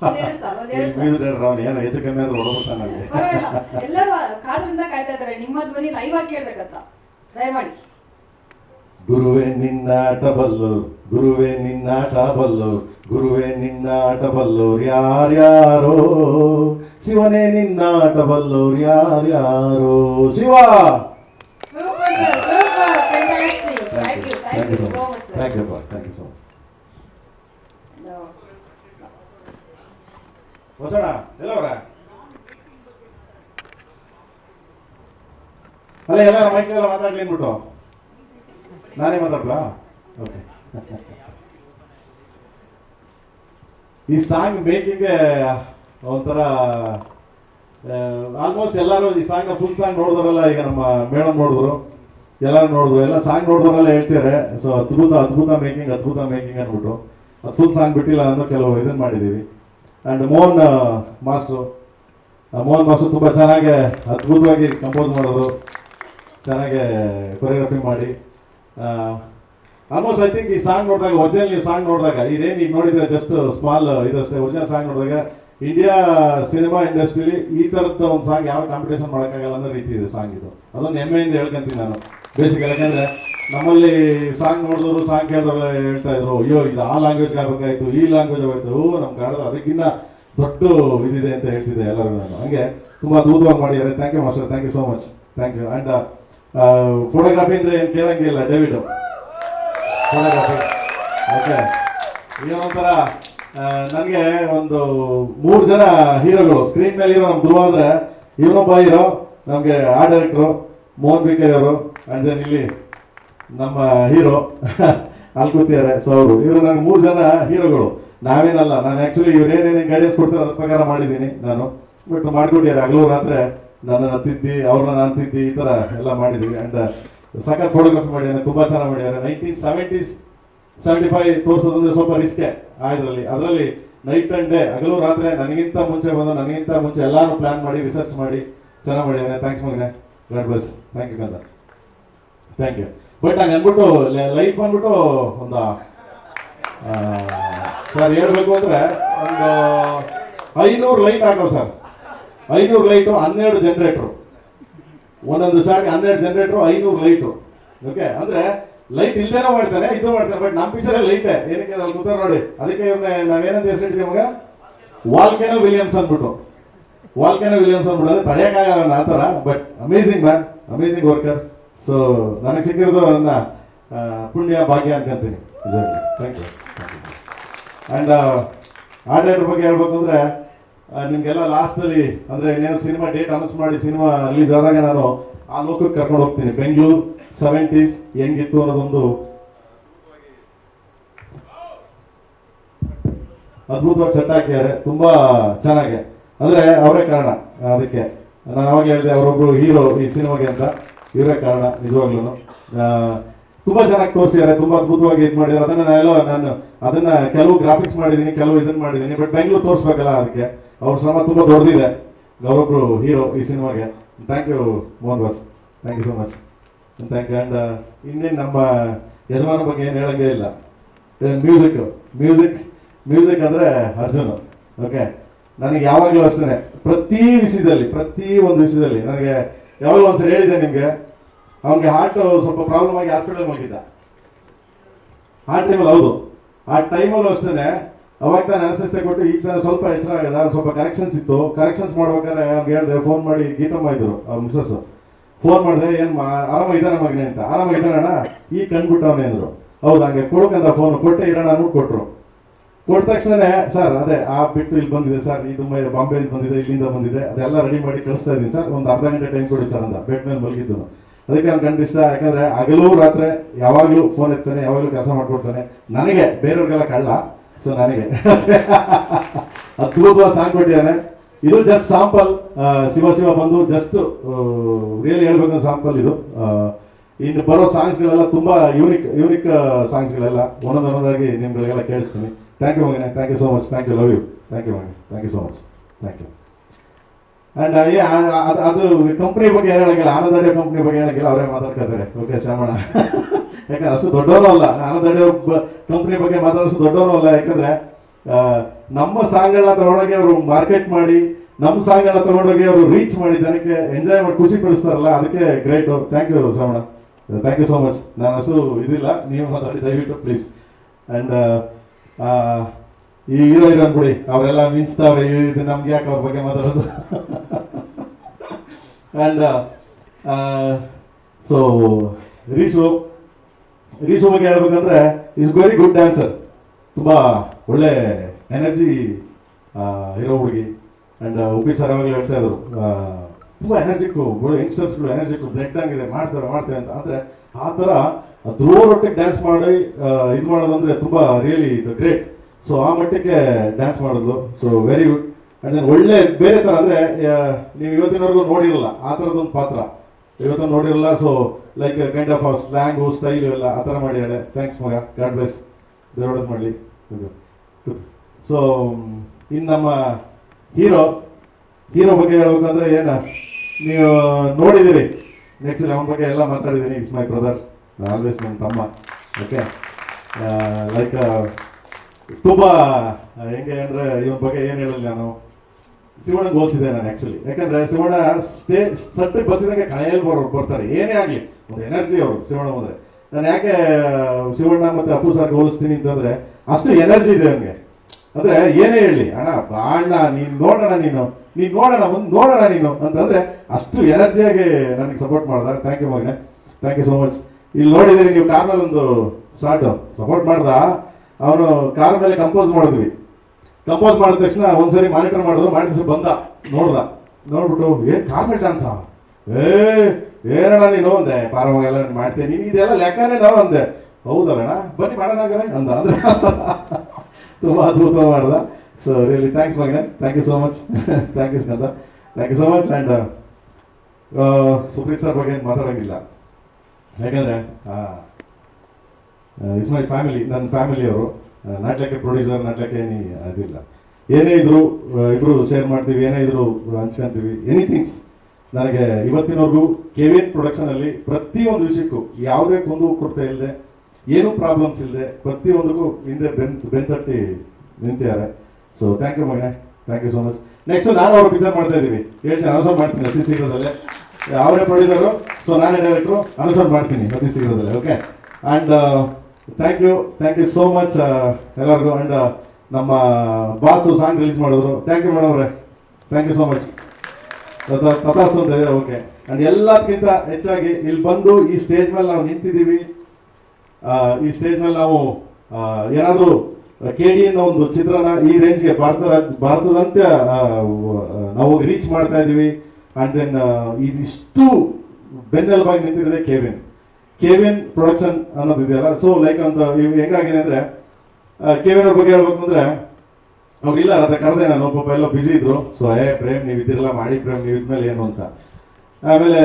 ಅವನು ಏನು ಹೆಚ್ಚು ಕಮ್ಮಿ ಆದ್ರೆ ಹೊಡಬಿಡ್ತಾನೆ ನನಗೆ ಪರವಾಗಿಲ್ಲ. ಎಲ್ಲರೂ ಕಾದ್ರಿಂದ ಕಾಯ್ತಾ ಇದ್ದಾರೆ. ನಿಮ್ಮ ಧ್ವನಿ ಲೈವ್ ಆಗಿ ಕೇಳ್ಬೇಕಂತ. ದಯಮಾಡಿ. ಗುರುವೇ ನಿನ್ನಾಟ ಬಲ್ಲು ಗುರುವೇ ನಿನ್ನಾಟ ಬಲ್ಲು ಗುರುವೇ ನಿನ್ನಾಟ ಬಲ್ಲೋರು ಯಾರ್ಯಾರೋ. ಶಿವನೇ ನಿನ್ನಾಟ ಬಲ್ಲೋರು ಯಾರ್ಯಾರೋ. Shiva! Super sir super fantastic thank you thank you so much sir thank you thank you so much ಹೊಸಣ ಎಲ್ಲವರ? ಅಲ್ಲ ಎಲ್ಲ ಮಾತಾಡ್ಲಿ ಅಂದ್ಬಿಟ್ಟು. ನಾನೇ ಮಾತಾಡ್ಲಾ ಓಕೆ ಈ ಸಾಂಗ್ ಮೇಕಿಂಗ್ ಒಂಥರ ಆಲ್ಮೋಸ್ಟ್ ಎಲ್ಲರೂ ಈ ಸಾಂಗ್ ಫುಲ್ ಸಾಂಗ್ ನೋಡಿದ್ರಲ್ಲ ಈಗ ನಮ್ಮ ಮೇಡಮ್ ನೋಡಿದ್ರು. ಎಲ್ಲರೂ ನೋಡಿದ್ರು. ಎಲ್ಲ ಸಾಂಗ್ ನೋಡಿದ್ರೆಲ್ಲ ಹೇಳ್ತಾರೆ ಸೊ ಅದ್ಭುತ ಅದ್ಭುತ ಮೇಕಿಂಗ್ ಅದ್ಭುತ ಮೇಕಿಂಗ್ ಅಂದ್ಬಿಟ್ಟು. ಅದು ಫುಲ್ ಸಾಂಗ್ ಬಿಟ್ಟಿಲ್ಲ ಅನ್ನೋ ಕೆಲವು ಇದನ್ನ ಮಾಡಿದ್ದೀವಿ and Mohan master Mohan master ತುಂಬ ಚೆನ್ನಾಗಿ ಅದ್ಭುತವಾಗಿ ಕಂಪೋಸ್ ಮಾಡೋರು. ಚೆನ್ನಾಗಿ ಕೊರಿಯೋಗ್ರಫಿ ಮಾಡಿ. ಆಲ್ಮೋಸ್ಟ್ ಐ ಥಿಂಕ್ ಈ ಸಾಂಗ್ ನೋಡಿದಾಗ ಒರಿಜಿನಲ್ ಈ ಸಾಂಗ್ ನೋಡಿದಾಗ, ಇದೇನು ಈಗ ನೋಡಿದರೆ ಜಸ್ಟ್ ಸ್ಮಾಲ್ ಇದಷ್ಟೇ ಒರಿಜಿನಲ್ ಸಾಂಗ್ ನೋಡಿದಾಗ ಇಂಡಿಯಾ ಸಿನಿಮಾ ಇಂಡಸ್ಟ್ರಿಲಿ ಈ ಥರದ ಒಂದು ಸಾಂಗ್ ಯಾವ ಕಾಂಪಿಟೇಷನ್ ಮಾಡೋಕ್ಕಾಗಲ್ಲ ಅನ್ನೋ ರೀತಿ ಇದೆ ಸಾಂಗ್ ಇದು. ಅದೊಂದು ಹೆಮ್ಮೆಯಿಂದ ಹೇಳ್ಕೊಂತೀನಿ ನಾನು. ಬೇಸಿಗೆ ಯಾಕಂದ್ರೆ ನಮ್ಮಲ್ಲಿ ಸಾಂಗ್ ನೋಡಿದವರು, ಸಾಂಗ್ ಕೇಳಿದವರು ಹೇಳ್ತಾ ಇದ್ರು, ಅಯ್ಯೋ, ಇದು ಆ ಲ್ಯಾಂಗ್ವೇಜ್ ಆಗ್ಬೇಕಾಯ್ತು, ಈ ಲ್ಯಾಂಗ್ವೇಜ್ ಆಗೋಯ್ತು ಓ ನಮ್ಮ ಕನ್ನಡ ಅದಕ್ಕಿಂತ ದೊಡ್ಡ ಇದಿದೆ ಅಂತ ಹೇಳ್ತಿದ್ದೆ ಎಲ್ಲರೂ ನಾನು. ಹಂಗೆ ತುಂಬ ದೂರವಾಗಿ ಮಾಡಿದ್ದಾರೆ thank you master thank you so much thank you and photography ಅಂದರೆ ಏನು ಕೇಳಂಗಿಲ್ಲ ಡೇವಿಡ್ ಫೋಟೋಗ್ರಫಿ ಓಕೆ ಏನೊಂಥರ ನನಗೆ ಒಂದು ಮೂರು ಜನ ಹೀರೋಗಳು ಸ್ಕ್ರೀನ್ ಮೇಲೆ ಇರೋ ನಮ್ಮ ಧ್ರುವ ಅಂದರೆ ಇವನೊಬ್ಬ ಹೀರೋ, ನಮಗೆ ಆ ಡೈರೆಕ್ಟ್ರು ಮೋಹನ್ ಬಿಕೆ ಅವರು ಆ್ಯಂಡ್ ದೆನ್ ಇಲ್ಲಿ ನಮ್ಮ ಹೀರೋ ಅಲ್ಲಿ ಕೂತಿದ್ದಾರೆ ಸೊ ಅವರು, ಇವರು ನನಗೆ ಮೂರು ಜನ ಹೀರೋಗಳು. ನಾವೇನಲ್ಲ, ನಾನು ಆ್ಯಕ್ಚುಲಿ ಇವ್ರು ಏನೇನು ಗೈಡೆನ್ಸ್ ಕೊಡ್ತಾರೆ ಅದ್ರ ಪ್ರಕಾರ ಮಾಡಿದ್ದೀನಿ ನಾನು. ಬಟ್ ಮಾಡ್ಕೊಟ್ಟಿದ್ದಾರೆ ಹಗಲು ರಾತ್ರಿ ನನ್ನನ್ನು ತಿದ್ದಿ, ಅವ್ರನ್ನ ನಾನು ತಿದ್ದಿ, ಈ ಥರ ಎಲ್ಲ ಮಾಡಿದ್ದೀವಿ. ಆ್ಯಂಡ್ ಸಖತ್ ಫೋಟೋಗ್ರಫಿ ಮಾಡಿದ್ದಾರೆ ತುಂಬ ಚೆನ್ನಾಗಿ ಮಾಡಿದ್ದಾರೆ ನೈನ್ಟೀನ್ ಸೆವೆಂಟೀಸ್ ಸೆವೆಂಟಿ ಫೈವ್ ತೋರಿಸೋದಂದ್ರೆ ಸ್ವಲ್ಪ ರಿಸ್ಕೆ ಆ ಇದರಲ್ಲಿ. ಅದರಲ್ಲಿ ನೈಟ್ ಆ್ಯಂಡ್ ಡೇ ಹಗಲು ರಾತ್ರಿ ನನಗಿಂತ ಮುಂಚೆ ಬಂದು, ನನಗಿಂತ ಮುಂಚೆ ಎಲ್ಲರೂ ಪ್ಲಾನ್ ಮಾಡಿ ರಿಸರ್ಚ್ ಮಾಡಿ, ಚೆನ್ನಾಗಿ ಮಾಡಿದ್ದಾರೆ. ಥ್ಯಾಂಕ್ಸ್ ಮಗನೆ. ಗಾಡ್ ಬ್ಲೆಸ್ ಥ್ಯಾಂಕ್ ಯು ಕಂದ ಥ್ಯಾಂಕ್ ಯು ಬಟ್ ಹಂಗೆ ಅಂದ್ಬಿಟ್ಟು ಲೈಟ್ ಬಂದ್ಬಿಟ್ಟು ಒಂದು ಸರ್ ಹೇಳ್ಬೇಕು ಅಂದರೆ ಒಂದು ಐನೂರು ಲೈಟ್ ಹಾಕೋ ಸರ್ ಐನೂರು ಲೈಟು ಹನ್ನೆರಡು ಜನ್ರೇಟ್ರು ಒಂದೊಂದು ಶಾರ್ಟ್ ಹನ್ನೆರಡು ಜನ್ರೇಟ್ರು ಐನೂರು ಲೈಟು ಓಕೆ ಅಂದರೆ ಲೈಟ್ ಇಲ್ದೇನೋ ಮಾಡ್ತಾರೆ, ಇದು ಮಾಡ್ತಾರೆ ಬಟ್ ನಮ್ಮ ಪಿಕ್ಚರೇ ಲೈಟೇ ಏನಕ್ಕೆ ಅಲ್ಲಿ ಕೂತಾರೆ ನೋಡಿ. ಅದಕ್ಕೆ ಇವ್ರನ್ನ ನಾವೇನಂತ ಹೆಸರಿಟ್ಟಿದ್ದೀವಿ ಮಗ ವಾಲ್ಕೆನೋ ವಿಲಿಯಮ್ಸ್ ಅಂದ್ಬಿಟ್ಟು. ವಾಲ್ಕೆನೋ ವಿಲಿಯಮ್ಸ್ ಅಂದ್ಬಿಟ್ಟು. ಅದು ತಡೆಯೋಕ್ಕಾಗಲ್ಲ ಆ ಥರ but amazing man amazing worker so ನನಗೆ ಸಿಕ್ಕಿರೋದು ನನ್ನ ಪುಣ್ಯ ಭಾಗ್ಯ ಅನ್ಕೊಂತೀನಿ. ನಿಜವಾಗ್ಲೂ. ಥ್ಯಾಂಕ್ ಯು ಆ್ಯಂಡ್ ಆರ್ಡರ್ ಬಗ್ಗೆ ಹೇಳ್ಬೇಕು ಅಂದರೆ ನಿಮಗೆಲ್ಲ ಲಾಸ್ಟಲ್ಲಿ ಅಂದರೆ ಇನ್ನೇನು ಸಿನಿಮಾ ಡೇಟ್ ಅನೌನ್ಸ್ ಮಾಡಿ ಸಿನಿಮಾ ರಿಲೀಸ್ ಆದಾಗ ನಾನು ಆ ಲೋಕಕ್ಕೆ ಕರ್ಕೊಂಡು ಹೋಗ್ತೀನಿ. ಬೆಂಗಳೂರು ಸೆವೆಂಟೀಸ್ ಹೆಂಗಿತ್ತು ಅನ್ನೋದೊಂದು ಅದ್ಭುತವಾಗಿ ಸೆಟ್ ಹಾಕಿದ್ದಾರೆ. ತುಂಬ ಚೆನ್ನಾಗಿ. ಅಂದರೆ ಅವರೇ ಕಾರಣ, ಅದಕ್ಕೆ. ನಾನು ಅವಾಗ ಹೇಳಿದೆ ಅವರೊಬ್ಬರು ಹೀರೋ ಈ ಸಿನಿಮಾಗೆ ಅಂತ. ಇವರೇ ಕಾರಣ, ನಿಜವಾಗ್ಲೂ. ತುಂಬ ಚೆನ್ನಾಗಿ ತೋರಿಸಿದ್ದಾರೆ, ತುಂಬ ಅದ್ಭುತವಾಗಿ ಇದು ಮಾಡಿದ್ದಾರೆ. ಅದನ್ನು ನಾನೆಲ್ಲ ನಾನು ಅದನ್ನು ಕೆಲವು ಗ್ರಾಫಿಕ್ಸ್ ಮಾಡಿದ್ದೀನಿ ಕೆಲವು ಇದನ್ನು ಮಾಡಿದ್ದೀನಿ ಬಟ್ ಬೆಂಗಳೂರು ತೋರಿಸ್ಬೇಕಲ್ಲ ಅದಕ್ಕೆ. ಅವ್ರ ಶ್ರಮ ತುಂಬ ದೊಡ್ಡದಿದೆ. ಅವರೊಬ್ಬರು ಹೀರೋ ಈ ಸಿನಿಮಾಗೆ. Thank you Mohan boss. Thank you so much thank you and ಇನ್ನೇನು ನಮ್ಮ ಯಜಮಾನ ಬಗ್ಗೆ ಏನು ಹೇಳಂಗೇ ಇಲ್ಲ. ಮ್ಯೂಸಿಕ್ ಮ್ಯೂಸಿಕ್ ಮ್ಯೂಸಿಕ್ ಅಂದರೆ ಅರ್ಜುನ್. ಓಕೆ ನನಗೆ ಯಾವಾಗಲೂ ಅಷ್ಟೇ ಪ್ರತಿ ವಿಷಯದಲ್ಲಿ, ಪ್ರತಿ ಒಂದು ವಿಷಯದಲ್ಲಿ ನನಗೆ ಯಾವಾಗಲೂ ಒಂದ್ಸರಿ ಹೇಳಿದ್ದೆ ನಿಮಗೆ. ಅವನಿಗೆ ಹಾರ್ಟ್ ಸ್ವಲ್ಪ ಪ್ರಾಬ್ಲಮ್ ಆಗಿ ಹಾಸ್ಪಿಟಲ್ ಮಲಗಿದ್ದ ಆ ಟೈಮಲ್ಲಿ ಹೌದು. ಆ ಟೈಮಲ್ಲೂ ಅಷ್ಟೇ ಅವಾಗ ತಾನು ಅನಸ್ತಿಸ್ತೆ ಕೊಟ್ಟು ಈಗ ತಾನು ಸ್ವಲ್ಪ ಎಚ್ಚರ ಆಗದ ಸ್ವಲ್ಪ ಕರೆಕ್ಷನ್ಸ್ ಇತ್ತು. ಕರೆಕ್ಷನ್ಸ್ ಮಾಡ್ಬೇಕಾದ್ರೆ ಅವ್ನಿಗೆ ಹೇಳಿದೆ ಫೋನ್ ಮಾಡಿ ಗೀತಮ್ಮ ಇದ್ರು, ಅವ್ರ ಮಿಸಸ್ ಫೋನ್ ಮಾಡಿದೆ, ಏನು ಆರಾಮ ಇದ್ದಾನೆ ಮಗನೇ ಅಂತ. ಆರಾಮ ಇದ್ದಾನಣ್ಣ? ಈಗ ಕಂಡ್ಬಿಟ್ಟವನೇ ಅಂದರು. ಹೌದು, ಹಂಗೆ ಕೊಡಕಂದ ಫೋನ್ ಕೊಟ್ಟೆ ಇರೋಣ ಅನ್ನೋ ಕೊಟ್ಟರು ಕೊಟ್ಟ ತಕ್ಷಣನೇ, ಸರ್, ಅದೇ, ಆ ಬಿಟ್ಟು ಇಲ್ಲಿ ಬಂದಿದೆ, ಸರ್. ಇದು ಮೈ- ಬಾಂಬೆಯಿಂದ ಬಂದಿದೆ, ಇಲ್ಲಿಂದ ಬಂದಿದೆ. ಅದೆಲ್ಲ ರೆಡಿ ಮಾಡಿ ಕಳಿಸ್ತಾ ಇದ್ದೀನಿ, ಸರ್. ಒಂದು ಅರ್ಧ ಗಂಟೆ ಟೈಮ್ ಕೊಡಿ, ಸರ್ ಅಂತ ಬೆಡ್ ಮೇಲೆ ಮಲಗಿದ್ದು ಅದಕ್ಕೆ ಅವ್ನು ಕಂಡು ಇಷ್ಟ ಯಾಕಂದ್ರೆ ಹಗಲು ರಾತ್ರಿ ಯಾವಾಗಲೂ ಫೋನ್ ಇರ್ತಾನೆ ಯಾವಾಗಲೂ ಕೆಲಸ ಮಾಡ್ಕೊಡ್ತಾನೆ. ನನಗೆ, ಬೇರೆಯವ್ರಿಗೆಲ್ಲ ಕಳ್ಳ ಸೊ ನನಗೆ. ಅದ್ಭುತವಾದ ಸಾಂಗ್ ಕೊಟ್ಟಿದ್ದಾನೆ. ಇದು ಜಸ್ಟ್ ಸಾಂಪಲ್ ಶಿವ ಶಿವ ಬಂದು ಜಸ್ಟ್ ರಿಯಲ್ ಹೇಳ್ಬೇಕಂದ್ರೆ ಸಾಂಪಲ್ ಇದು. ಇನ್ನು ಬರೋ ಸಾಂಗ್ಸ್ಗಳೆಲ್ಲ ತುಂಬ ಯೂನಿಕ್ ಯೂನಿಕ್ ಸಾಂಗ್ಸ್ಗಳೆಲ್ಲ ಒಂದೊಂದು ಒಂದೊಂದಾಗಿ ನಿಮ್ಗಳಿಗೆಲ್ಲ ಕೇಳಿಸ್ತೀನಿ. Thank you Magane. Thank you so much thank you love you thank you Magane. Thank you so much thank you and ಅದು ಅದು ಕಂಪ್ನಿ ಬಗ್ಗೆ ಹೇಳಂಗಿಲ್ಲ ಆನಂದಡಿಯೋ ಕಂಪ್ನಿ ಬಗ್ಗೆ ಹೇಳಂಗಿಲ್ಲ ಅವರೇ ಮಾತಾಡ್ಕೊತಾರೆ. ಓಕೆ ಶ್ರಮಣ ಯಾಕಂದ್ರೆ ಅಷ್ಟು ದೊಡ್ಡವನು ಅಲ್ಲ. ಆನಂದಡಿಯೋ ಕಂಪ್ನಿ ಬಗ್ಗೆ ಮಾತಾಡೋಷ್ಟು ದೊಡ್ಡವನು ಅಲ್ಲ. ಯಾಕಂದ್ರೆ ನಮ್ಮ ಸಾಂಗ್ಗಳನ್ನ ತಗೊಂಡೋಗಿ ಅವರು ಮಾರ್ಕೆಟ್ ಮಾಡಿ, ನಮ್ಮ ಸಾಂಗ್ಗಳನ್ನ ತಗೊಂಡೋಗಿ ಅವರು ರೀಚ್ ಮಾಡಿ, ಜನಕ್ಕೆ ಎಂಜಾಯ್ ಮಾಡಿ, ಖುಷಿ ಪಡಿಸ್ತಾರಲ್ಲ, ಅದಕ್ಕೆ great thank you Shravana thank you so much ನಾನು ಅಷ್ಟು ಇದಿಲ್ಲ. ನೀವು ಮಾತಾಡಿ, ದಯವಿಟ್ಟು ಪ್ಲೀಸ್ ಆ್ಯಂಡ್ ಈ ಹೀರೋ ಇರೋ ಬಿಡಿ. ಅವರೆಲ್ಲ ಮಿಂಚ್ತಾವ್ರೆ ಇದು ನಮ್ಗೆ ಯಾಕೆ ಅವ್ರ ಬಗ್ಗೆ ಮಾತಾಡೋದು? ಆ್ಯಂಡ್ ಸೊ ರೀಶು ರೀಶು ಬಗ್ಗೆ ಹೇಳ್ಬೇಕಂದ್ರೆ ಇಸ್ ವೆರಿ ಗುಡ್ ಡ್ಯಾನ್ಸರ್ ತುಂಬ ಒಳ್ಳೆ ಎನರ್ಜಿ ಇರೋ ಹುಡುಗಿ. ಆ್ಯಂಡ್ ಉಪಿ ಸರ್ ಅವಾಗಲೇ ಹೇಳ್ತಾ ಇದ್ರು ತುಂಬ ಎನರ್ಜಿಕ್ಕು ಯಂಗ್ಸ್ಟರ್ಸ್ಗಳು ಎನರ್ಜಿಕ್ಕು ಬ್ಲಡ್ ಆಗಿದೆ ಮಾಡ್ತಾರೆ ಮಾಡ್ತಾರೆ ಅಂತ. ಅಂದರೆ ಆ ಥರ ಧ್ರುವರೊಟ್ಟಿಗೆ ಡ್ಯಾನ್ಸ್ ಮಾಡಿ ಇದು ಮಾಡೋದಂದ್ರೆ ತುಂಬ ರಿಯಲಿ ಇದು ಗ್ರೇಟ್ ಸೊ ಆ ಮಟ್ಟಕ್ಕೆ ಡ್ಯಾನ್ಸ್ ಮಾಡೋದು. So very good and then ಒಳ್ಳೆ ಬೇರೆ ಥರ ಅಂದರೆ ನೀವು ಇವತ್ತಿನವರೆಗೂ ನೋಡಿರಲ್ಲ, ಆ ಥರದೊಂದು ಪಾತ್ರ. ಇವತ್ತು ನೋಡಿರಲ್ಲ so like kind of slang style ಎಲ್ಲ ಆ ಥರ ಮಾಡಿದ್ದಾಳೆ. ಥ್ಯಾಂಕ್ಸ್ ಮಗ. ಗಾಡ್ ಬ್ಲೆಸ್ ದೇವ್ರ ಮಾಡಲಿ. ಸೊ ಇನ್ನು ನಮ್ಮ ಹೀರೋ ಹೀರೋ ಬಗ್ಗೆ ಹೇಳ್ಬೇಕಂದ್ರೆ ಏನು, ನೀವು ನೋಡಿದ್ದೀರಿ. ನೆಕ್ಸ್ಟ್ ಅವನ ಬಗ್ಗೆ ಎಲ್ಲ ಮಾತಾಡಿದ್ದೀನಿ. ಇಟ್ಸ್ ಮೈ ಬ್ರದರ್ ಆಲ್ವೇಸ್ ನನ್ನ ತಮ್ಮ. ಓಕೆ ಲೈಕ್ ತುಂಬ ಹೆಂಗೆ ಅಂದರೆ ಇವನ ಬಗ್ಗೆ ಏನು ಹೇಳಲಿ ನಾನು. ಶಿವಣ್ಣ ಗೋಲ್ಸಿದೆ ನಾನು ಆ್ಯಕ್ಚುಲಿ ಯಾಕಂದ್ರೆ ಶಿವಣ್ಣ ಸ್ಟೇ ಸಟ್ಟಿ ಬಂದಿದ್ದಂಗೆ ಕಳೆಯಲ್ಲಿ ಬರೋ, ಬರ್ತಾರೆ. ಏನೇ ಆಗಲಿ, ಒಂದು ಎನರ್ಜಿ ಅವರು ಶಿವಣ್ಣ ಬಂದರೆ ನಾನು ಯಾಕೆ ಶಿವಣ್ಣ ಮತ್ತು ಅಪ್ಪು ಸರ್ ಹೋಲಿಸ್ತೀನಿ ಅಂತಂದ್ರೆ, ಅಷ್ಟು ಎನರ್ಜಿ ಇದೆ ನನಗೆ ಅಂದ್ರೆ ಏನೇ ಹೇಳಿ, ಅಣ್ಣ, ಬಾಣ್ಣ, ನೀನು ನೋಡೋಣ ನೀನು ನೀನು ನೋಡೋಣ ಮುಂದೆ ನೋಡೋಣ ನೀನು ಅಂತಂದ್ರೆ ಅಷ್ಟು ಎನರ್ಜಿಯಾಗಿ ನನಗೆ ಸಪೋರ್ಟ್ ಮಾಡ್ದ. ಥ್ಯಾಂಕ್ ಯು ಮಗನೆ. ಥ್ಯಾಂಕ್ ಯು ಸೋ ಮಚ್ ಇಲ್ಲಿ ನೋಡಿದಿರಿ ನೀವು ಕಾರ್ನಲ್ಲಿ ಮೇಲೆ ಒಂದು ಸ್ಟಾರ್ಟು ಸಪೋರ್ಟ್ ಮಾಡ್ದ? ಅವನು ಕಾರ್ ಮೇಲೆ ಕಂಪೋಸ್ ಮಾಡಿದ್ವಿ. ಕಂಪೋಸ್ ಮಾಡಿದ ತಕ್ಷಣ ಒಂದ್ಸರಿ ಮಾನಿಟರ್ ಮಾಡಿದ್ರು ಮಾನಿಟರ್ ಬಂದ. ನೋಡ್ದ. ನೋಡ್ಬಿಟ್ಟು, ಏನ್ ಮೇಲೆ ಡ್ಯಾನ್ಸಾ ಏ, ಏನಣ್ಣ ನೀನು? ಅಂದೆ. ಪಾರವಾಗೆಲ್ಲ ಮಾಡ್ತೇನೆ. ನೀನು ಇದೆಲ್ಲ ಲೆಕ್ಕನೇ ನಾವು ಅಂದೆ. ಹೌದಲ್ಲಣ್ಣ, ಬನ್ನಿ ಮಾಡೋಣ ಅಂದ. ಅಂದ್ರೆ ತುಂಬ ಅದ್ಭುತ ಮಾಡ್ದ. So really thanks Magane. Thank you so much thank you Skanda thank you so much and Supreeth sir ಬಗ್ಗೆ ಏನು ಮಾತಾಡೋಂಗಿಲ್ಲ ಯಾಕಂದರೆ ಇಟ್ಸ್ ಮೈ ಫ್ಯಾಮಿಲಿ ನನ್ನ ಫ್ಯಾಮಿಲಿಯವರು ನಾಟ್ಯಕ್ಕೆ ಪ್ರೊಡ್ಯೂಸರ್ ನಾಟ್ಯಕ್ಕೆ ಏನಿ, ಅದಿಲ್ಲ. ಏನೇ ಇದ್ರು ಇಬ್ಬರು ಶೇರ್ ಮಾಡ್ತೀವಿ, ಏನೇ ಇದ್ರು ಹಂಚ್ಕೊಂತೀವಿ ಎನಿಥಿಂಗ್ಸ್ ನನಗೆ ಇವತ್ತಿನವರೆಗೂ ಅಲ್ಲಿ ಪ್ರೊಡಕ್ಷನಲ್ಲಿ ಪ್ರತಿಯೊಂದು ವಿಷಯಕ್ಕೂ ಯಾವುದೇ ಕುಂದು ಕೊಡ್ತಾ ಇಲ್ಲದೆ, ಏನೂ ಪ್ರಾಬ್ಲಮ್ಸ್ ಇಲ್ಲದೆ, ಪ್ರತಿಯೊಂದಕ್ಕೂ ಹಿಂದೆ ಬೆನ್, ಬೆಂತಟ್ಟಿ ನಿಂತಿದ್ದಾರೆ. So thank you Magane thank you so much next ನಾನು ಅವ್ರು ಪಿಕ್ಚರ್ ಮಾಡ್ತಾ ಇದ್ದೀವಿ ಹೇಳ್ತೀನಿ ಅನುಸರ್ ಮಾಡ್ತೀನಿ ಅತಿ ಶೀಘ್ರದಲ್ಲೇ. ಅವರೇ ಪ್ರೊಡ್ಯೂಸರು ಸೊ ನಾನೇ ಡೈರೆಕ್ಟ್ರು ಅನುಸರ್ ಮಾಡ್ತೀನಿ ಅತಿ ಶೀಘ್ರದಲ್ಲೇ okay and thank you thank you so much ಎಲ್ಲರಿಗೂ ಆ್ಯಂಡ್ ನಮ್ಮ ಬಾಸು ಸಾಂಗ್ ರಿಲೀಸ್ ಮಾಡಿದ್ರು. ಥ್ಯಾಂಕ್ ಯು ಮೇಡಮ್ ಅವರೇ. ಥ್ಯಾಂಕ್ ಯು ಸೋ ಮಚ್ ತಥಾಸ್ತು ಅಂತ ಓಕೆ ಆ್ಯಂಡ್ ಎಲ್ಲದಕ್ಕಿಂತ ಹೆಚ್ಚಾಗಿ ಇಲ್ಲಿ ಬಂದು ಈ ಸ್ಟೇಜ್ ಮೇಲೆ ನಾವು ನಿಂತಿದ್ದೀವಿ. ಈ ಸ್ಟೇಜ್ ಮೇಲೆ ನಾವು ಏನಾದರೂ ಕೆ ಡಿ ಎನ್ನ ಒಂದು ಚಿತ್ರನ ಈ ರೇಂಜ್ಗೆ ಭಾರತ ರಾಜ್, ಭಾರತದಂತೆ ನಾವು ರೀಚ್ ಮಾಡ್ತಾ ಇದ್ದೀವಿ. ಆ್ಯಂಡ್ ದೆನ್ ಇದಿಷ್ಟು ಬೆನ್ನೆಲುಬಾಗಿ ನಿಂತಿರೋದೇ ಕೆವಿನ್ ಎನ್ ಪ್ರೊಡಕ್ಷನ್ ಅನ್ನೋದು ಇದೆಯಲ್ಲ ಸೊ ಲೈಕ್ ಅಂತ ಹೆಂಗಾಗಿದೆ ಅಂದರೆ ಕೆವಿನ್ ಅವ್ರ ಬಗ್ಗೆ ಹೇಳ್ಬೇಕು ಅಂದರೆ, ಅವ್ರು ಇಲ್ಲ ಅದ್ರ ಕರೆದೆ ನಾನು ಪಾಪ ಎಲ್ಲ ಬಿಸಿ ಇದ್ರು. ಸೊ ಏ, ಪ್ರೇಮ್, ನೀವು ಇದ್ದಿರಲ್ಲ, ಮಾಡಿ ಪ್ರೇಮ್, ನೀವು ಇದ್ಮೇಲೆ ಏನು ಅಂತ. ಆಮೇಲೆ,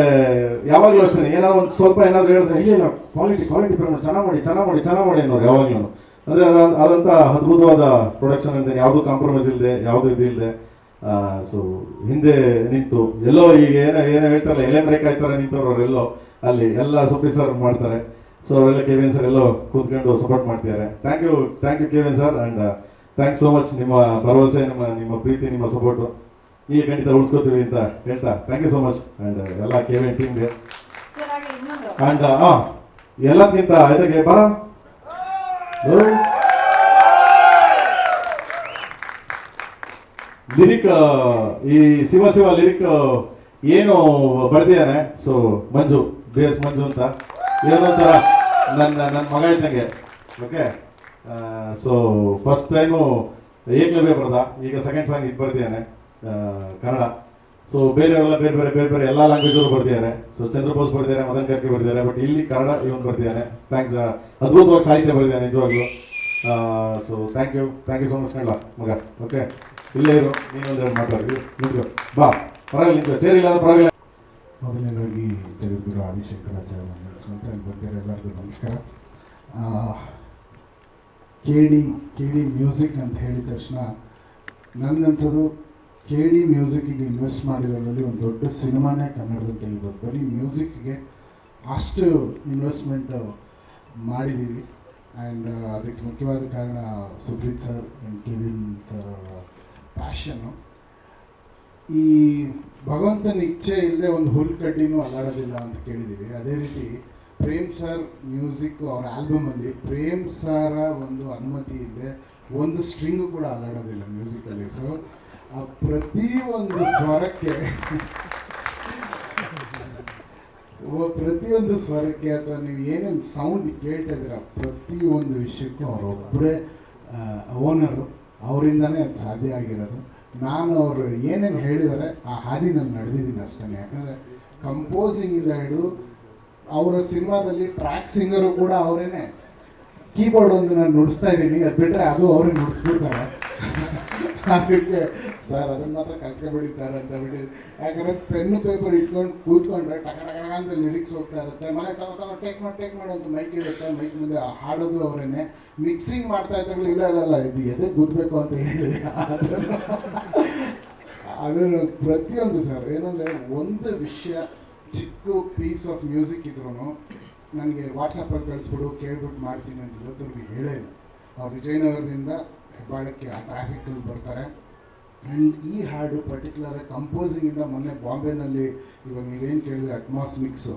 ಯಾವಾಗಲೂ ಅಷ್ಟೇ, ಏನಾದ್ರು ಒಂದು ಸ್ವಲ್ಪ ಏನಾದ್ರು ಹೇಳಿದ್ರೆ, ಇಲ್ಲ ಇಲ್ಲ ಕ್ವಾಲಿಟಿ ಕ್ವಾಲಿಟಿ ಪ್ರೇಮ್, ಚೆನ್ನಾಗಿ ಮಾಡಿ ಚೆನ್ನಾಗಿ ಮಾಡಿ ಚೆನ್ನಾಗಿ ಮಾಡಿ ಅನ್ನೋರು ಯಾವಾಗಲೂ ಅಂದರೆ ಅದ ಅದಂಥ ಅದ್ಭುತವಾದ ಪ್ರೊಡಕ್ಷನ್ ಅಂತ ಯಾವುದೂ ಕಾಂಪ್ರಮೈಸ್ ಇಲ್ಲದೆ ಯಾವುದು ಇದಿಲ್ಲದೆ ಸೊ ಹಿಂದೆ ನಿಂತು, ಎಲ್ಲೋ ಈಗ ಏನೋ ಏನೋ ಹೇಳ್ತಾರಲ್ಲ, ಎಲೆ ಆಯ್ತಾರೆ ನಿಂತವ್ರು ಅವರೆಲ್ಲೋ. ಅಲ್ಲಿ ಎಲ್ಲ ಸುಪ್ರೀತ್ ಸರ್ ಮಾಡ್ತಾರೆ. ಸೊ ಅವರೆಲ್ಲ ಕೆವಿನ್ ವಿ ಎನ್ ಸರ್ ಎಲ್ಲೋ ಕೂತ್ಕೊಂಡು ಸಪೋರ್ಟ್ ಮಾಡ್ತಿದ್ದಾರೆ. Thank you thank you Kevin V N sir and thanks so much ನಿಮ್ಮ ಭರವಸೆ ನಿಮ್ಮ ನಿಮ್ಮ ಪ್ರೀತಿ ನಿಮ್ಮ ಸಪೋರ್ಟು ಈಗ ಖಂಡಿತ ಉಳಿಸ್ಕೋತೀವಿ ಅಂತ ಹೇಳ್ತಾ thank you so much and ಎಲ್ಲ ಕೆ ವಿ ಎನ್ ಟೀಮ್ಗೆ ಆ್ಯಂಡ್ ಹಾಂ ಎಲ್ಲಕ್ಕಿಂತ ಇದಕ್ಕೆ ಬರ? ಲಿರಿಕ್ ಈ ಶಿವ ಶಿವ ಲಿರಿಕ್ ಏನು ಬರೆದಿದ್ದಾನೆ so Manju. B S Manju ಅಂತ ಏನೋ ನನ್ನ ನನ್ನ ಮಗ ಇದ್ದಂಗೆ. Okay so first time Eklavya ಬರ್ದ. ಈಗ ಸೆಕೆಂಡ್ ಸಾಂಗ್ ಇದು ಬರ್ತಿದ್ದಾನೆ ಕನ್ನಡ. ಸೊ ಬೇರೆಯವರೆಲ್ಲ ಬೇರೆ ಬೇರೆ ಬೇರೆ ಬೇರೆ ಎಲ್ಲ ಲ್ಯಾಂಗ್ವೇಜವರು ಬರ್ತಿದ್ದಾರೆ ಸೊ ಚಂದ್ರಬೋಸ್ ಬರ್ತಿದ್ದಾರೆ ಮದನ್ ಕರ್ಕಿ ಬರ್ತಿದ್ದಾರೆ ಬಟ್ ಇಲ್ಲಿ ಕನ್ನಡ ಇವನು ಬರ್ತಿದ್ದಾನೆ ಥ್ಯಾಂಕ್ಸ್ ಅದ್ಭುತವಾಗಿ ಸಾಹಿತ್ಯ ಬರ್ತಿದ್ದಾನೆ ನಿಜವಾಗ್ಲೂ. So thank you thank you so much ಕಣ್ಣ ಮಗ. ಓಕೆ ಇಲ್ಲೇ ಇರು ನೀನೊಂದೆರಡು ಮಾತಾಡಿ. ನಿಂತು ಬಾ, ಪರವಾಗಿಲ್ಲ ನಿಂತು ಚೇರ್ ಇಲ್ಲ ಪರವಾಗಿಲ್ಲ. ಮೊದಲನೇದಾಗಿ ಜಗದ್ಗುರು ಆದಿಶಂಕರಾಚಾರ್ಯ ನಡೆಸುವಂಥ ಅಲ್ಲಿ ಬಂದಿರೋ ಎಲ್ಲರಿಗೂ ನಮಸ್ಕಾರ. K D K D music ಅಂತ ಹೇಳಿದ ತಕ್ಷಣ ನನಗನ್ಸೋದು ಕೆ ಡಿ ಮ್ಯೂಸಿಕ್ಕಿಗೆ ಇನ್ವೆಸ್ಟ್ ಮಾಡಿರೋದ್ರಲ್ಲಿ ಒಂದು ದೊಡ್ಡ ಸಿನಿಮಾನೇ ಕನ್ನಡದಲ್ಲಿ ತೆಗಿಬೋದು ಬರೀ ಮ್ಯೂಸಿಕ್ಗೆ ಅಷ್ಟು ಇನ್ವೆಸ್ಟ್ಮೆಂಟು ಮಾಡಿದ್ದೀವಿ ಆ್ಯಂಡ್ ಅದಕ್ಕೆ ಮುಖ್ಯವಾದ ಕಾರಣ Supreeth sir and Kevin sir passion ಈ ಭಗವಂತನ ಇಚ್ಛೆ ಇಲ್ಲದೆ ಒಂದು ಹುಲ್ ಕಡ್ಡಿನೂ ಅಲ್ಲಾಡೋದಿಲ್ಲ ಅಂತ ಕೇಳಿದ್ದೀವಿ ಅದೇ ರೀತಿ ಪ್ರೇಮ್ ಸರ್ ಮ್ಯೂಸಿಕ್ ಅವ್ರ ಆಲ್ಬಮಲ್ಲಿ ಪ್ರೇಮ್ ಸರ ಒಂದು ಅನುಮತಿ ಇಲ್ಲದೆ ಒಂದು ಸ್ಟ್ರಿಂಗು ಕೂಡ ಅಲ್ಲಾಡೋದಿಲ್ಲ ಮ್ಯೂಸಿಕಲ್ಲಿ ಸೊ ಆ ಪ್ರತಿ ಒಂದು ಸ್ವರಕ್ಕೆ ಪ್ರತಿಯೊಂದು ಸ್ವರಕ್ಕೆ ಅಥವಾ ನೀವು ಏನೇನು ಸೌಂಡ್ ಕೇಳ್ತಾ ಇದ್ದೀರ ಪ್ರತಿಯೊಂದು ವಿಷಯಕ್ಕೂ ಅವರೊಬ್ಬರೇ ಓನರು ಅವರಿಂದನೇ ಅದು ಸಾಧ್ಯ ಆಗಿರೋದು. ನಾನು ಅವರು ಏನೇನು ಹೇಳಿದ್ದಾರೆ ಆ ಹಾದಿ ನಾನು ನಡೆದಿದ್ದೀನಿ ಅಷ್ಟೇ ಯಾಕಂದರೆ ಕಂಪೋಸಿಂಗಿಂದ ಹಿಡಿದು ಅವರ ಸಿನಿಮಾದಲ್ಲಿ ಟ್ರ್ಯಾಕ್ ಸಿಂಗರು ಕೂಡ ಅವರೇನೆ. ಕೀಬೋರ್ಡ್ ಒಂದು ನಾನು ನುಡಿಸ್ತಾ ಇದ್ದೀನಿ, ಅದು ಬಿಟ್ಟರೆ ಅದು ಅವರೇ ನುಡಿಸ್ಬಿಡ್ತಾರೆ. ಅದಕ್ಕೆ ಸರ್, ಅದನ್ನು ಮಾತ್ರ ಕಲ್ತ್ಕೊಬೇಡಿ ಸರ್ ಅಂತ ಬಿಡಿ. ಯಾಕಂದ್ರೆ ಪೆನ್ನು ಪೇಪರ್ ಇಟ್ಕೊಂಡು ಕೂತ್ಕೊಂಡ್ರೆ ಟಕ ಟಕ ಅಂತ ಲಿರಿಕ್ಸ್ ಹೋಗ್ತಾ ಇರುತ್ತೆ. ಮನೆ ತಗೋ ತಗೋ ಟೇಕ್ ಮಾಡಿ ಟೇಕ್ ಮಾಡಿ ಅಂತ ಮೈಕ್ ಇರುತ್ತೆ. ಮೈಕ್ ಮುಂದೆ ಹಾಡೋದು ಅವರೇನೆ. ಮಿಕ್ಸಿಂಗ್ ಮಾಡ್ತಾ ಇದ್ದಾಗ ಇಲ್ಲ ಇಲ್ಲ ಇದು ಎದೆ ಗುದ್ದಬೇಕು ಅಂತ ಹೇಳಿ. ಅದನ್ನು ಪ್ರತಿಯೊಂದು ಸರ್, ಏನಂದರೆ ಒಂದು ವಿಷಯ ಚಿಕ್ಕ ಪೀಸ್ ಆಫ್ ಮ್ಯೂಸಿಕ್ ಇದ್ರೂ ನನಗೆ ವಾಟ್ಸಪ್ಪಲ್ಲಿ ಕಳಿಸ್ಬಿಡು ಕೇಳ್ಬಿಟ್ಟು ಮಾಡ್ತೀನಿ ಅಂತ ಇವತ್ತವ್ರಿಗೆ ಹೇಳೇ ಅವ್ರು ವಿಜಯನಗರದಿಂದ ಹೆಬ್ಬಾಳಕ್ಕೆ ಆ ಟ್ರಾಫಿಕಲ್ಲಿ ಬರ್ತಾರೆ. ಆ್ಯಂಡ್ ಈ ಹಾಡು ಪರ್ಟಿಕ್ಯುಲರ್ ಕಂಪೋಸಿಂಗಿಂದ ಮೊನ್ನೆ ಬಾಂಬೆನಲ್ಲಿ ಇವಾಗ ನೀವೇನು ಕೇಳಿದ್ರೆ ಅಟ್ಮಾಸ್ಮಿಕ್ಸು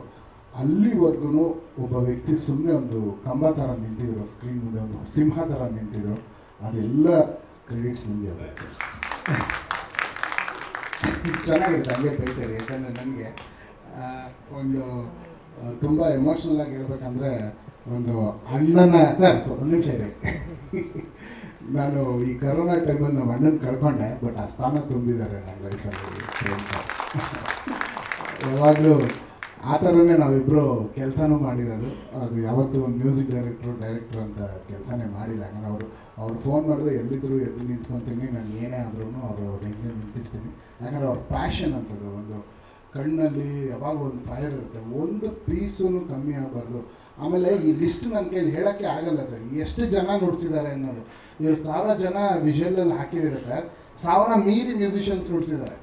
ಅಲ್ಲಿವರೆಗೂ ಒಬ್ಬ ವ್ಯಕ್ತಿ ಸುಮ್ಮನೆ ಒಂದು ಕಂಬ ಥರ ನಿಂತಿದ್ರು ಸ್ಕ್ರೀನ್ ಮುಂದೆ ಒಂದು ಸಿಂಹ ಥರ ನಿಂತಿದ್ರು. ಅದೆಲ್ಲ ಕ್ರೆಡಿಟ್ಸ್ ನಿಮಗೆ ಅದ ಚೆನ್ನಾಗಿರುತ್ತೆ, ಹಂಗೆ ಬೈತಾರೆ. ಯಾಕಂದರೆ ನನಗೆ ಒಂದು ತುಂಬ ಎಮೋಷ್ನಲ್ ಆಗಿ ಹೇಳ್ಬೇಕಂದ್ರೆ ಒಂದು ಅಣ್ಣನ, ಸರ್, ಒಂದು ನಿಮಿಷ ಇರಿ. ನಾನು ಈ ಕರೋನಾ ಟೈಮಲ್ಲಿ ನಮ್ಮ ಅಣ್ಣನ ಕಳ್ಕೊಂಡೆ ಬಟ್ ಆ ಸ್ಥಾನ ತುಂಬಿದ್ದಾರೆ ನನ್ನ ಲೈಫಲ್ಲಿ ಯಾವಾಗಲೂ ಆ ಥರನೇ ನಾವಿಬ್ಬರು ಕೆಲಸನೂ ಮಾಡಿರೋದು. ಅದು ಯಾವತ್ತೂ ಒಂದು ಮ್ಯೂಸಿಕ್ ಡೈರೆಕ್ಟ್ರು ಡೈರೆಕ್ಟ್ರ್ ಅಂತ ಕೆಲಸನೇ ಮಾಡಿಲ್ಲ. ಯಾಕಂದ್ರೆ ಅವರು, ಅವ್ರು ಫೋನ್ ಮಾಡಿದ್ರೆ ಎಲ್ಲಿದ್ದರೂ ಎದ್ದು ನಿಂತ್ಕೊತೀನಿ. ನಾನು ಏನೇ ಆದ್ರೂ ಅವರು ಹಿಂದೆ ನಿಂತಿರ್ತೀನಿ. ಯಾಕಂದ್ರೆ ಅವ್ರ ಪ್ಯಾಷನ್ ಅಂತದ್ದು ಒಂದು ಕಣ್ಣಲ್ಲಿ ಯಾವಾಗ ಒಂದು ಫೈರ್ ಇರುತ್ತೆ, ಒಂದು ಪೀಸೂ ಕಮ್ಮಿ ಆಗಬಾರ್ದು. ಆಮೇಲೆ ಈ ಲಿಸ್ಟ್ ನನ್ನ ಕೈಲಿ ಹೇಳೋಕ್ಕೆ ಆಗಲ್ಲ ಸರ್. ಎಷ್ಟು ಜನ ನುಡ್ಸಿದ್ದಾರೆ ಅನ್ನೋದು. ಇವ್ರು ಸಾವಿರ ಜನ ವಿಷುವಲಲ್ಲಿ ಹಾಕಿದ್ದಾರೆ ಸರ್. ಸಾವಿರ ಮೀರಿ ಮ್ಯೂಸಿಷಿಯನ್ಸ್ ನುಡ್ಸಿದ್ದಾರೆ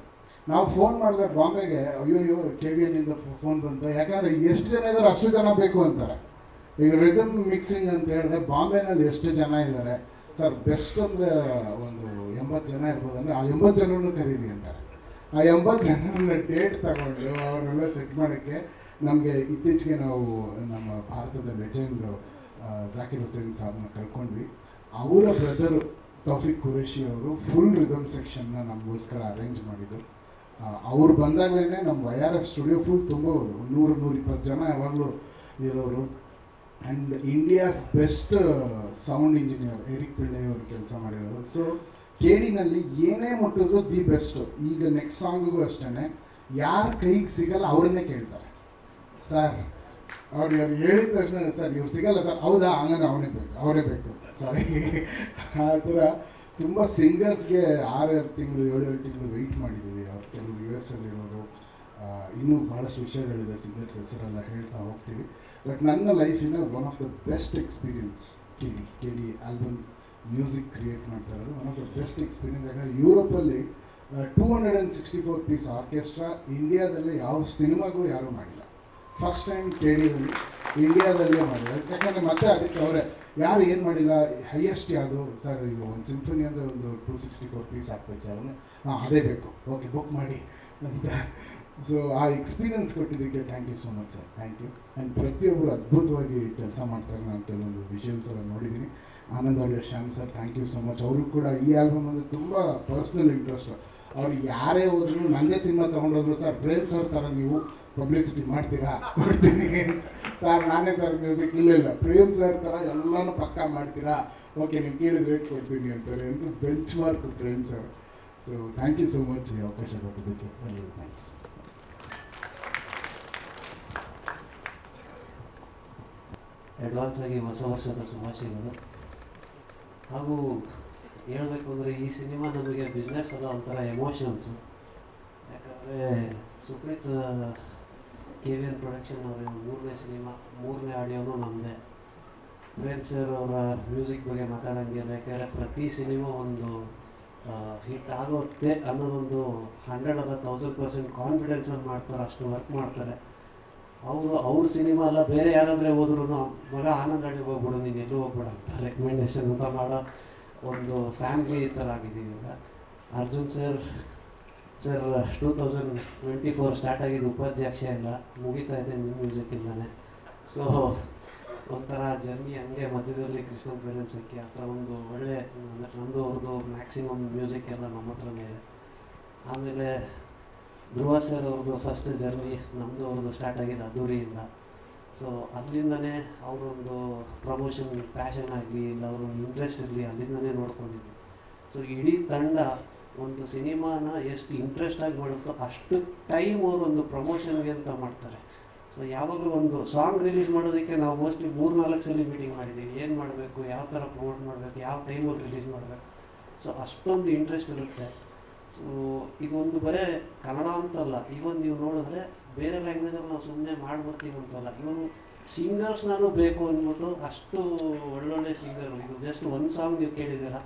ನಾವು ಫೋನ್ ಮಾಡಿದ್ರೆ ಬಾಂಬೆಗೆ ಅಯ್ಯೋ ಅಯ್ಯೋ ಕೆ ವಿ ಎನ್ನಿಂದ ಫೋನ್ ಬಂತು. ಯಾಕಂದರೆ ಎಷ್ಟು ಜನ ಇದ್ದಾರೆ ಅಷ್ಟು ಜನ ಬೇಕು ಅಂತಾರೆ. ಈಗ ರಿದಮ್ ಮಿಕ್ಸಿಂಗ್ ಅಂತ ಹೇಳಿದ್ರೆ ಬಾಂಬೆನಲ್ಲಿ ಎಷ್ಟು ಜನ ಇದ್ದಾರೆ. ಸರ್ ಬೆಸ್ಟ್ ಅಂದರೆ ಒಂದು ಎಂಬತ್ತು ಜನ ಇರ್ಬೋದು ಅಂದರೆ ಆ ಎಂಬತ್ತು ಜನರನ್ನು ಕರೀರಿ ಅಂತಾರೆ. ಆ ಎಂಬತ್ತು ಜನರನ್ನ ಡೇಟ್ ತಗೊಂಡು ಅವರೆಲ್ಲ ಸೆಟ್ ಮಾಡೋಕ್ಕೆ ನಮಗೆ ಇತ್ತೀಚೆಗೆ ನಾವು ನಮ್ಮ ಭಾರತದ ಲೆಜೆಂಡ್ ಜಾಕಿರ್ ಹುಸೇನ್ ಸಾಬ್ನ ಕಳ್ಕೊಂಡ್ವಿ. ಅವರ ಬ್ರದರ್ ತೌಫಿಕ್ ಖುರೇಶಿ ಅವರು ಫುಲ್ ರಿದಮ್ ಸೆಕ್ಷನ್ನ ನಮಗೋಸ್ಕರ ಅರೇಂಜ್ ಮಾಡಿದರು. ಅವ್ರು ಬಂದಾಗಲೇ ನಮ್ಮ Y R F studio full ತುಂಬೋದು ನೂರು, ನೂರಿಪ್ಪತ್ತು ಜನ ಯಾವಾಗಲೂ ಇರೋರು. And India's best sound engineer Eric Pillai ಅವರು ಕೆಲಸ ಮಾಡಿರೋದು. ಸೊ ಕೇಡಿನಲ್ಲಿ ಏನೇ ಮುಟ್ಟಿದ್ರು ದಿ ಬೆಸ್ಟ್ ಈಗ ನೆಕ್ಸ್ಟ್ ಸಾಂಗಿಗೂ ಅಷ್ಟೇ ಯಾರ ಕೈಗೆ ಸಿಗಲ್ಲ ಅವರನ್ನೇ ಕೇಳ್ತಾರೆ. ಸರ್, ಅವ್ರು ಇವ್ರು ಹೇಳಿದ ತಕ್ಷಣ ಸರ್, ಇವ್ರು ಸಿಗಲ್ಲ ಸರ್, ಹೌದಾ? ಹಂಗಂದ್ರೆ ಅವನೇ ಬೇಕು, ಅವರೇ ಬೇಕು. ಸಾರಿ ಆ ಥರ ತುಂಬ ಸಿಂಗರ್ಸ್ಗೆ ಆರೇಳು ತಿಂಗಳು ಏಳೇಳು ತಿಂಗಳು ವೆಯ್ಟ್ ಮಾಡಿದ್ದೀವಿ ಅವ್ರು ಕೆಲವು ಯು ಎಸ್ ಅಲ್ಲಿರೋರು ಇನ್ನೂ ಭಾಳಷ್ಟು ವಿಷಯಗಳಿದೆ ಸಿಂಗರ್ಸ್ ಹೆಸರೆಲ್ಲ ಹೇಳ್ತಾ ಹೋಗ್ತೀವಿ. ಬಟ್ ನನ್ನ ಲೈಫಿನ one of the best experience T D T D album music create ಮಾಡ್ತಾ ಇರೋದು. One of the best experience ಯಾಕಂದರೆ ಯೂರೋಪಲ್ಲಿ two hundred and sixty four piece orchestra ಇಂಡಿಯಾದಲ್ಲಿ ಯಾವ ಸಿನಿಮಾಗೂ ಯಾರೂ ಮಾಡಿಲ್ಲ. ಫಸ್ಟ್ ಟೈಮ್ ಕೇಳಿದ್ದೀನಿ ಇಂಡಿಯಾದಲ್ಲಿ ಮಾಡಿಲ್ಲ ಯಾಕಂದರೆ ಮತ್ತೆ ಅದಕ್ಕೆ ಅವರೇ, ಯಾರು ಏನು ಮಾಡಿಲ್ಲ ಹೈಯೆಸ್ಟ್ ಯಾವುದು? ಸರ್ ಇದು ಒಂದು ಸಿಂಫನಿ ಅಂದರೆ ಒಂದು ಟೂ ಸಿಕ್ಸ್ಟಿ ಫೋರ್ ಪೀಸ್ ಹಾಕ್ಬೇಕು ಸರ್. ಹಾಂ, ಅದೇ ಬೇಕು. ಓಕೆ ಬುಕ್ ಮಾಡಿ ಅಂತ. ಸೊ ಆ ಎಕ್ಸ್ಪೀರಿಯನ್ಸ್ ಕೊಟ್ಟಿದ್ದಕ್ಕೆ thank you so much sir thank you and ಪ್ರತಿಯೊಬ್ಬರು ಅದ್ಭುತವಾಗಿ ಕೆಲಸ ಮಾಡ್ತಾರೆ ನಾನು ಕೆಲವೊಂದು ವಿಷುವಲ್ಸ್ ಎಲ್ಲ ನೋಡಿದ್ದೀನಿ. Anand ಅವಳಿಯ Shyam sir thank you so much ಅವರು ಕೂಡ ಈ ಆಲ್ಬಮ್ ಅಂದರೆ ತುಂಬ ಪರ್ಸ್ನಲ್ ಇಂಟ್ರೆಸ್ಟ್ ಅವ್ರು ಯಾರೇ ಹೋದ್ರು ನನ್ನೇ ಸಿನಿಮಾ ತೊಗೊಂಡೋದ್ರು ಸರ್ ಪ್ರೇಮ್ ಸರ್ ಥರ ನೀವು ಪಬ್ಲಿಸಿಟಿ ಮಾಡ್ತೀರಾ? ಕೊಡ್ತೀನಿ. ಸರ್ ನಾನೇ ಸರ್ ಮ್ಯೂಸಿಕ್ ಇಲ್ಲ ಇಲ್ಲ. ಪ್ರೇಮ್ ಸರ್ ಥರ ಎಲ್ಲನೂ ಪಕ್ಕಾ ಮಾಡ್ತೀರಾ? ಓಕೆ ನೀವು ಕೇಳಿದ್ರೆ ಕೊಡ್ತೀನಿ ಅಂತಾರೆ. ಅಂತ benchmark Prem sir so thank you so much ಅವಕಾಶ ಕೊಟ್ಟಿದ್ದಕ್ಕೆ ಒಳ್ಳೆ ಥ್ಯಾಂಕ್ ಯು ಸರ್ ಅಡ್ವಾನ್ಸ್ ಆಗಿ ಹೊಸ ವರ್ಷದ ಶುಭಾಶಯಗಳು ಹಾಗೂ ಹೇಳಬೇಕು ಅಂದರೆ ಈ ಸಿನಿಮಾ ನಮಗೆ ಬಿಸ್ನೆಸ್ ಅಲ್ಲ ಒಂಥರ ಎಮೋಷನ್ಸು ಯಾಕಂದರೆ ಸುಪ್ರೀತ್ ಕೆ ಪ್ರೊಡಕ್ಷನ್ ಅವರ ಮೂರನೇ ಸಿನಿಮಾ, ಮೂರನೇ ಆಡಿಯೋನು ನಮ್ಮದೇ ಪ್ರೇಮ್ ಸರ್ ಅವರ ಮ್ಯೂಸಿಕ್ ಬಗ್ಗೆ ಮಾತಾಡೋಂಗೆ ಬೇಕಾದ್ರೆ ಪ್ರತಿ ಸಿನಿಮಾ ಒಂದು ಹಿಟ್ ಆಗುತ್ತೆ ಅನ್ನೋದೊಂದು ಹಂಡ್ರೆಡ್ ಅಲ್ಲ ತೌಸಂಡ್ ಪರ್ಸೆಂಟ್ ಕಾನ್ಫಿಡೆನ್ಸಲ್ಲಿ ಮಾಡ್ತಾರೆ, ಅಷ್ಟು ವರ್ಕ್ ಮಾಡ್ತಾರೆ. ಅವರು, ಅವ್ರ ಸಿನಿಮಾ ಅಲ್ಲ, ಬೇರೆ ಯಾರಾದರೆ ಹೋದ್ರೂ ಮಗ ಆನಂದ್ ಅಡಿಗೆ ಹೋಗ್ಬಿಡು, ನೀನು ಎಲ್ಲೂ ಹೋಗ್ಬಿಡ ಅಂತ ರೆಕಮೆಂಡೇಶನ್ ಅಂತ ಮಾಡೋ ಒಂದು ಫ್ಯಾಮಿಲಿ ಥರ ಆಗಿದ್ದೀವಿ ಈಗ. Arjun sir sir two thousand twenty four start ಆಗಿದ್ದು ಉಪಾಧ್ಯಕ್ಷ ಎಲ್ಲ. ಮುಗಿತಾ ಇದೆ ನಿಮ್ಮ ಮ್ಯೂಸಿಕ್ಕಿಂದಾನೆ ಸೊ ಒಂಥರ ಜರ್ನಿ ಹಂಗೆ ಮಧ್ಯದಲ್ಲಿ ಕೃಷ್ಣ ಪ್ರೇರಂ ಸಿಕ್ಕಿ ಆ ಥರ ಒಂದು ಒಳ್ಳೆ, ಅಂದ್ರೆ ನಂದು ಅವ್ರದ್ದು ಮ್ಯಾಕ್ಸಿಮಮ್ ಮ್ಯೂಸಿಕ್ ಎಲ್ಲ ನಮ್ಮ ಹತ್ರನೇ ಇದೆ. ಆಮೇಲೆ ಧ್ರುವ ಸರ್ ಅವ್ರದ್ದು ಫಸ್ಟ್ ಜರ್ನಿ ನಮ್ಮದು ಅವ್ರದ್ದು ಸ್ಟಾರ್ಟ್ ಆಗಿದೆ ಅದ್ದೂರಿಯಿಂದ. ಸೊ ಅಲ್ಲಿಂದನೇ ಅವರೊಂದು ಪ್ರಮೋಷನ್ ಪ್ಯಾಷನ್ ಆಗಲಿ, ಇಲ್ಲ ಅವರೊಂದು ಇಂಟ್ರೆಸ್ಟ್ ಇರಲಿ ಅಲ್ಲಿಂದನೇ ನೋಡ್ಕೊಂಡಿದ್ದೆ. ಸೊ ಇಡೀ ತಂಡ ಒಂದು ಸಿನಿಮಾನ ಎಷ್ಟು ಇಂಟ್ರೆಸ್ಟಾಗಿ ಮಾಡುತ್ತೋ ಅಷ್ಟು ಟೈಮ್ ಅವರು ಒಂದು ಪ್ರಮೋಷನ್ಗೆ ಅಂತ ಮಾಡ್ತಾರೆ. ಸೊ ಯಾವಾಗಲೂ ಒಂದು ಸಾಂಗ್ ರಿಲೀಸ್ ಮಾಡೋದಕ್ಕೆ ನಾವು ಮೋಸ್ಟ್ಲಿ ಮೂರು ನಾಲ್ಕು ಸಲ ಮೀಟಿಂಗ್ ಮಾಡಿದ್ದೀವಿ. ಏನು ಮಾಡಬೇಕು, ಯಾವ ಥರ ಪ್ರಮೋಟ್ ಮಾಡಬೇಕು, ಯಾವ ಟೈಮಲ್ಲಿ ರಿಲೀಸ್ ಮಾಡಬೇಕು. ಸೊ ಅಷ್ಟೊಂದು ಇಂಟ್ರೆಸ್ಟ್ ಇರುತ್ತೆ. ಸೊ ಇದೊಂದು ಬರೇ ಕನ್ನಡ ಅಂತಲ್ಲ. ಇವನ್ ನೀವು ನೋಡಿದ್ರೆ ಬೇರೆ ಲ್ಯಾಂಗ್ವೇಜಲ್ಲಿ ನಾವು ಸುಮ್ಮನೆ ಮಾಡ್ಬಿಡ್ತೀವಿ ಅಂತಲ್ಲ. ಇವನು ಸಿಂಗರ್ಸ್ ನಾನು ಬೇಕು ಅಂದ್ಬಿಟ್ಟು ಅಷ್ಟು ಒಳ್ಳೊಳ್ಳೆ ಸಿಂಗರ್ ಇದು ಜಸ್ಟ್ ಒಂದು ಸಾಂಗ್ ನೀವು ಕೇಳಿದ್ದೀರ?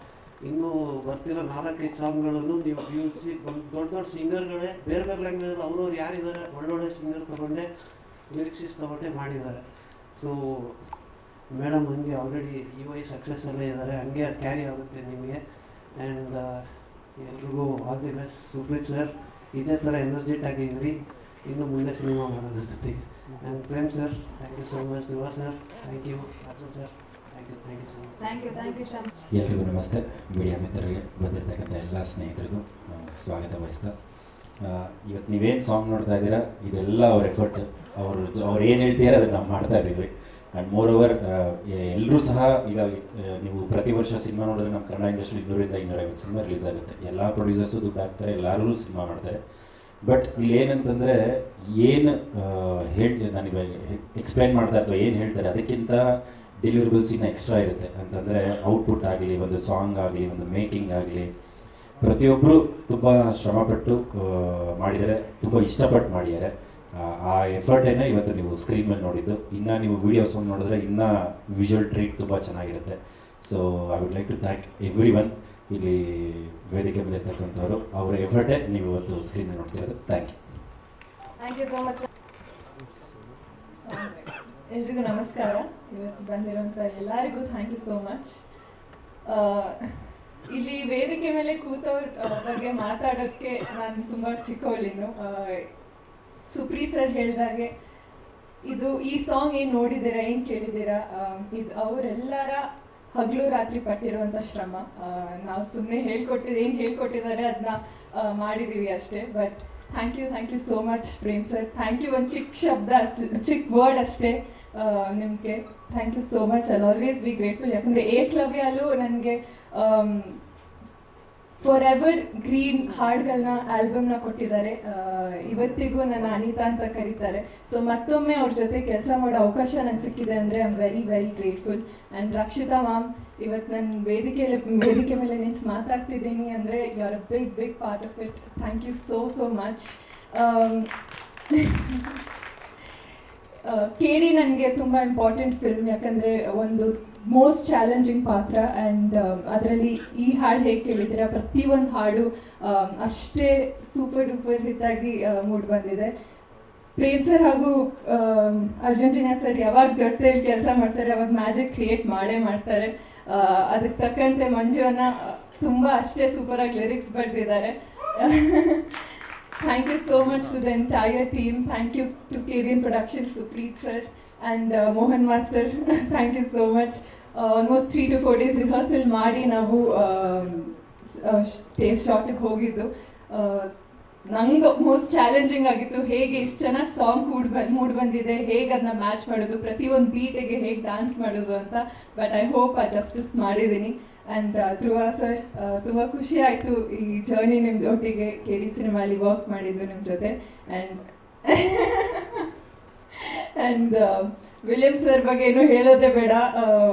ಇನ್ನೂ ಬರ್ತಿರೋ ನಾಲ್ಕೈದು ಸಾಂಗ್ಗಳನ್ನು ನೀವು ಪಿ ಯು ಸಿ ದೊಡ್ಡ ದೊಡ್ಡ ಸಿಂಗರ್ಗಳೇ, ಬೇರೆ ಬೇರೆ ಲ್ಯಾಂಗ್ವೇಜಲ್ಲಿ ಅವ್ರವ್ರು ಯಾರಿದ್ದಾರೆ, ಒಳ್ಳೊಳ್ಳೆ ಸಿಂಗರ್ ತಗೊಂಡೆ ಲಿರಿಕ್ಸಿಸ್ ತೊಗೊಂಡೆ ಮಾಡಿದ್ದಾರೆ. ಸೊ ಮೇಡಮ್ ಹಂಗೆ ಆಲ್ರೆಡಿ ಯು ಐ ಸಕ್ಸಸ್ಸಲ್ಲೇ ಇದ್ದಾರೆ, ಹಂಗೆ ಅದು ಕ್ಯಾರಿ ಆಗುತ್ತೆ ನಿಮಗೆ. ಆ್ಯಂಡ್ ಎಲ್ರಿಗೂ all the best Supreeth sir ಇದೇ ಥರ ಎನರ್ಜಿಟ್ ಆಗಿದ್ರಿ ಇನ್ನು ಮುಂದೆ ಸಿನಿಮಾ ಮಾಡೋದ್ರ ಜೊತೆಗೆ and Prem sir thank you so much ದಿವಾ sir thank you Arjun sir thank you thank you so much thank you thank you ಎಲ್ರಿಗೂ ನಮಸ್ತೆ. ಮೀಡಿಯಾ ಮಿತ್ರರಿಗೆ ಬಂದಿರತಕ್ಕಂಥ ಎಲ್ಲ ಸ್ನೇಹಿತರಿಗೂ ಸ್ವಾಗತ ವಹಿಸ್ತಾ. ಇವತ್ತು ನೀವೇನು ಸಾಂಗ್ ನೋಡ್ತಾ ಇದ್ದೀರಾ? ಇದೆಲ್ಲ ಅವ್ರ ಎಫರ್ಟ್ ಅವರು ಅವ್ರು ಏನು ಹೇಳ್ತೀರೋ ಅದನ್ನು ನಾವು ಮಾಡ್ತಾ ಇದ್ದೀವಿ. ಆ್ಯಂಡ್ ಮೋರ್ ಓವರ್ ಎಲ್ಲರೂ ಸಹ ಈಗ ನೀವು ಪ್ರತಿ ವರ್ಷ ಸಿನಿಮಾ ನೋಡಿದ್ರೆ ನಮ್ಮ ಕನ್ನಡ ಇಂಡಸ್ಟ್ರಿ ಇನ್ನೂರಿಂದ ಇನ್ನೂರೈವತ್ತು ಸಿನಿಮಾ ರಿಲೀಸ್ ಆಗುತ್ತೆ. ಎಲ್ಲ ಪ್ರೊಡ್ಯೂಸರ್ಸು ದುಡ್ಡು ಹಾಕ್ತಾರೆ ಎಲ್ಲರೂ ಸಿನಿಮಾ ಮಾಡ್ತಾರೆ. ಬಟ್ ಇಲ್ಲಿ ಏನಂತಂದರೆ, ಏನು ಹೇಳಿ ನನಗೆ ಎಕ್ಸ್ಪ್ಲೈನ್ ಮಾಡ್ತಾ ಅಥವಾ ಏನು ಹೇಳ್ತಾರೆ? ಅದಕ್ಕಿಂತ ಡೆಲಿವರಿಬಲ್ಸ್ ಇನ್ನು ಎಕ್ಸ್ಟ್ರಾ ಇರುತ್ತೆ. ಅಂತಂದರೆ ಔಟ್ಪುಟ್ ಆಗಲಿ ಒಂದು ಸಾಂಗ್ ಆಗಲಿ ಒಂದು ಮೇಕಿಂಗ್ ಆಗಲಿ. ಪ್ರತಿಯೊಬ್ಬರು ತುಂಬ ಶ್ರಮಪಟ್ಟು ಮಾಡಿದ್ದಾರೆ. ತುಂಬ ಇಷ್ಟಪಟ್ಟು ಮಾಡಿದ್ದಾರೆ. ಆ, ಆ ಎಫರ್ಟೇನೆ ಇವತ್ತು ನೀವು ಸ್ಕ್ರೀನ್ ಮೇಲೆ ನೋಡಿದ್ದು. ಇನ್ನು ನೀವು ವೀಡಿಯೋ ಸಾಂಗ್ ನೋಡಿದ್ರೆ ಇನ್ನೂ ವಿಜುವಲ್ ಟ್ರೀಟ್ ತುಂಬ ಚೆನ್ನಾಗಿರುತ್ತೆ. So I would like to thank everyone ಇಲ್ಲಿ ವೇದಿಕೆ ಮೇಲೆ ಇರ್ತಕ್ಕಂಥವ್ರು. ಅವರ ಎಫರ್ಟೇ ನೀವು ಇವತ್ತು ಸ್ಕ್ರೀನ್ ಮೇಲೆ ನೋಡ್ತಿರೋದು. Thank you thank you so much ಎಲ್ರಿಗೂ ನಮಸ್ಕಾರ. ಇವತ್ತು ಬಂದಿರೋಂಥ ಎಲ್ಲರಿಗೂ ಥ್ಯಾಂಕ್ ಯು ಸೋ ಮಚ್ ಇಲ್ಲಿ ವೇದಿಕೆ ಮೇಲೆ ಕೂತವ್ರ ಬಗ್ಗೆ ಮಾತಾಡೋಕ್ಕೆ ನಾನು ತುಂಬ ಚಿಕ್ಕವಳಿನು ಸುಪ್ರೀತ್ ಸರ್ ಹೇಳಿದಾಗೆ, ಇದು ಈ ಸಾಂಗ್ ಏನು ನೋಡಿದ್ದೀರಾ, ಏನು ಕೇಳಿದ್ದೀರಾ? ಇದು ಅವರೆಲ್ಲರ ಹಗಲು ರಾತ್ರಿ ಪಟ್ಟಿರುವಂಥ ಶ್ರಮ. ನಾವು ಸುಮ್ಮನೆ ಹೇಳ್ಕೊಟ್ಟಿದ್ದು ಏನು ಹೇಳ್ಕೊಟ್ಟಿದ್ದಾರೆ ಅದನ್ನ ಮಾಡಿದ್ದೀವಿ ಅಷ್ಟೇ. But thank you thank you so much Prem sir thank you ಒಂದು ಚಿಕ್ಕ ಶಬ್ದ ಅಷ್ಟು ಚಿಕ್ಕ ವರ್ಡ್ ಅಷ್ಟೇ. ನಿಮಗೆ thank you so much I always be grateful ಯಾಕಂದರೆ ಏಕ್ಲವ್ಯಲ್ಲೂ ನನಗೆ ಫಾರ್ ಎವರ್ ಗ್ರೀನ್ ಹಾಡುಗಳನ್ನ ಆಲ್ಬಮ್ನ ಕೊಟ್ಟಿದ್ದಾರೆ. ಇವತ್ತಿಗೂ ನನ್ನ ಅನಿತಾ ಅಂತ ಕರೀತಾರೆ. ಸೊ ಮತ್ತೊಮ್ಮೆ ಅವ್ರ ಜೊತೆ ಕೆಲಸ ಮಾಡೋ ಅವಕಾಶ ನಂಗೆ ಸಿಕ್ಕಿದೆ ಅಂದರೆ I am very very grateful and Rakshita ma'am ಇವತ್ತು ನಾನು ವೇದಿಕೆಯಲ್ಲಿ ವೇದಿಕೆ ಮೇಲೆ ನಿಂತು ಮಾತಾಡ್ತಿದ್ದೀನಿ ಅಂದರೆ you are a big big part of it thank you so so much ಕೇಳಿ ನನಗೆ ತುಂಬ ಇಂಪಾರ್ಟೆಂಟ್ ಫಿಲ್ಮ್ ಯಾಕಂದರೆ ಒಂದು ಮೋಸ್ಟ್ ಚಾಲೆಂಜಿಂಗ್ ಪಾತ್ರ ಆ್ಯಂಡ್ ಅದರಲ್ಲಿ ಈ ಹಾಡು ಹೇಗೆ ಕೇಳಿದ್ದೀರಾ? ಪ್ರತಿಯೊಂದು ಹಾಡು ಅಷ್ಟೇ ಸೂಪರ್ ಡೂಪರ್ ಹಿಟ್ಟಾಗಿ ಮೂಡ್ ಬಂದಿದೆ. ಪ್ರೇಮ್ ಸರ್ ಹಾಗೂ ಆಮ್, ಅರ್ಜೆಂಟೀನಾ ಸರ್ ಯಾವಾಗ ಜೊತೆಯಲ್ಲಿ ಕೆಲಸ ಮಾಡ್ತಾರೆ ಅವಾಗ ಮ್ಯಾಜಿಕ್ ಕ್ರಿಯೇಟ್ ಮಾಡೇ ಮಾಡ್ತಾರೆ. ಅದಕ್ಕೆ ತಕ್ಕಂತೆ ಮಂಜು ಅನ್ನ ತುಂಬ ಅಷ್ಟೇ ಸೂಪರ್ ಆಗಿ ಲಿರಿಕ್ಸ್ ಬರ್ತಿದ್ದಾರೆ thank you so much to the entire team thank you to K production Supreeth sir and Mohan master thank you so much almost three to four days rehearsal ಮಾಡಿ ನಾವು ಟೇಸ್ಟ್ ಶಾಪಿಗೆ ಹೋಗಿದ್ದು. ನಂಗೆ most challenging ಆಗಿತ್ತು. ಹೇಗೆ ಇಷ್ಟು ಚೆನ್ನಾಗಿ song ಕೂಡ್ ಬಂದು ಮೂಡ್ ಬಂದಿದೆ, ಹೇಗೆ ಅದನ್ನ ಮ್ಯಾಚ್ ಮಾಡೋದು, ಪ್ರತಿಯೊಂದು ಬೀಟಿಗೆ ಹೇಗೆ ಡ್ಯಾನ್ಸ್ ಮಾಡೋದು ಅಂತ. ಬಟ್ ಐ ಹೋಪ್ ಆ ಜಸ್ಟಿಸ್ ಮಾಡಿದ್ದೀನಿ ಆ್ಯಂಡ್ ಧ್ರುವ ಸರ್ ತುಂಬ ಖುಷಿ ಆಯಿತು ಈ ಜರ್ನಿ ನಿಮ್ಮ ಒಟ್ಟಿಗೆ ಕೆ ಡಿ ಸಿನಿಮಾಲಿ ವರ್ಕ್ ಮಾಡಿದ್ದು ನಿಮ್ಮ ಜೊತೆ. ಆ್ಯಂಡ್ ಆ್ಯಂಡ್ ವಿಲಿಯಮ್ಸ್ ಸರ್ ಬಗ್ಗೆ ಏನು ಹೇಳೋದೇ ಬೇಡ.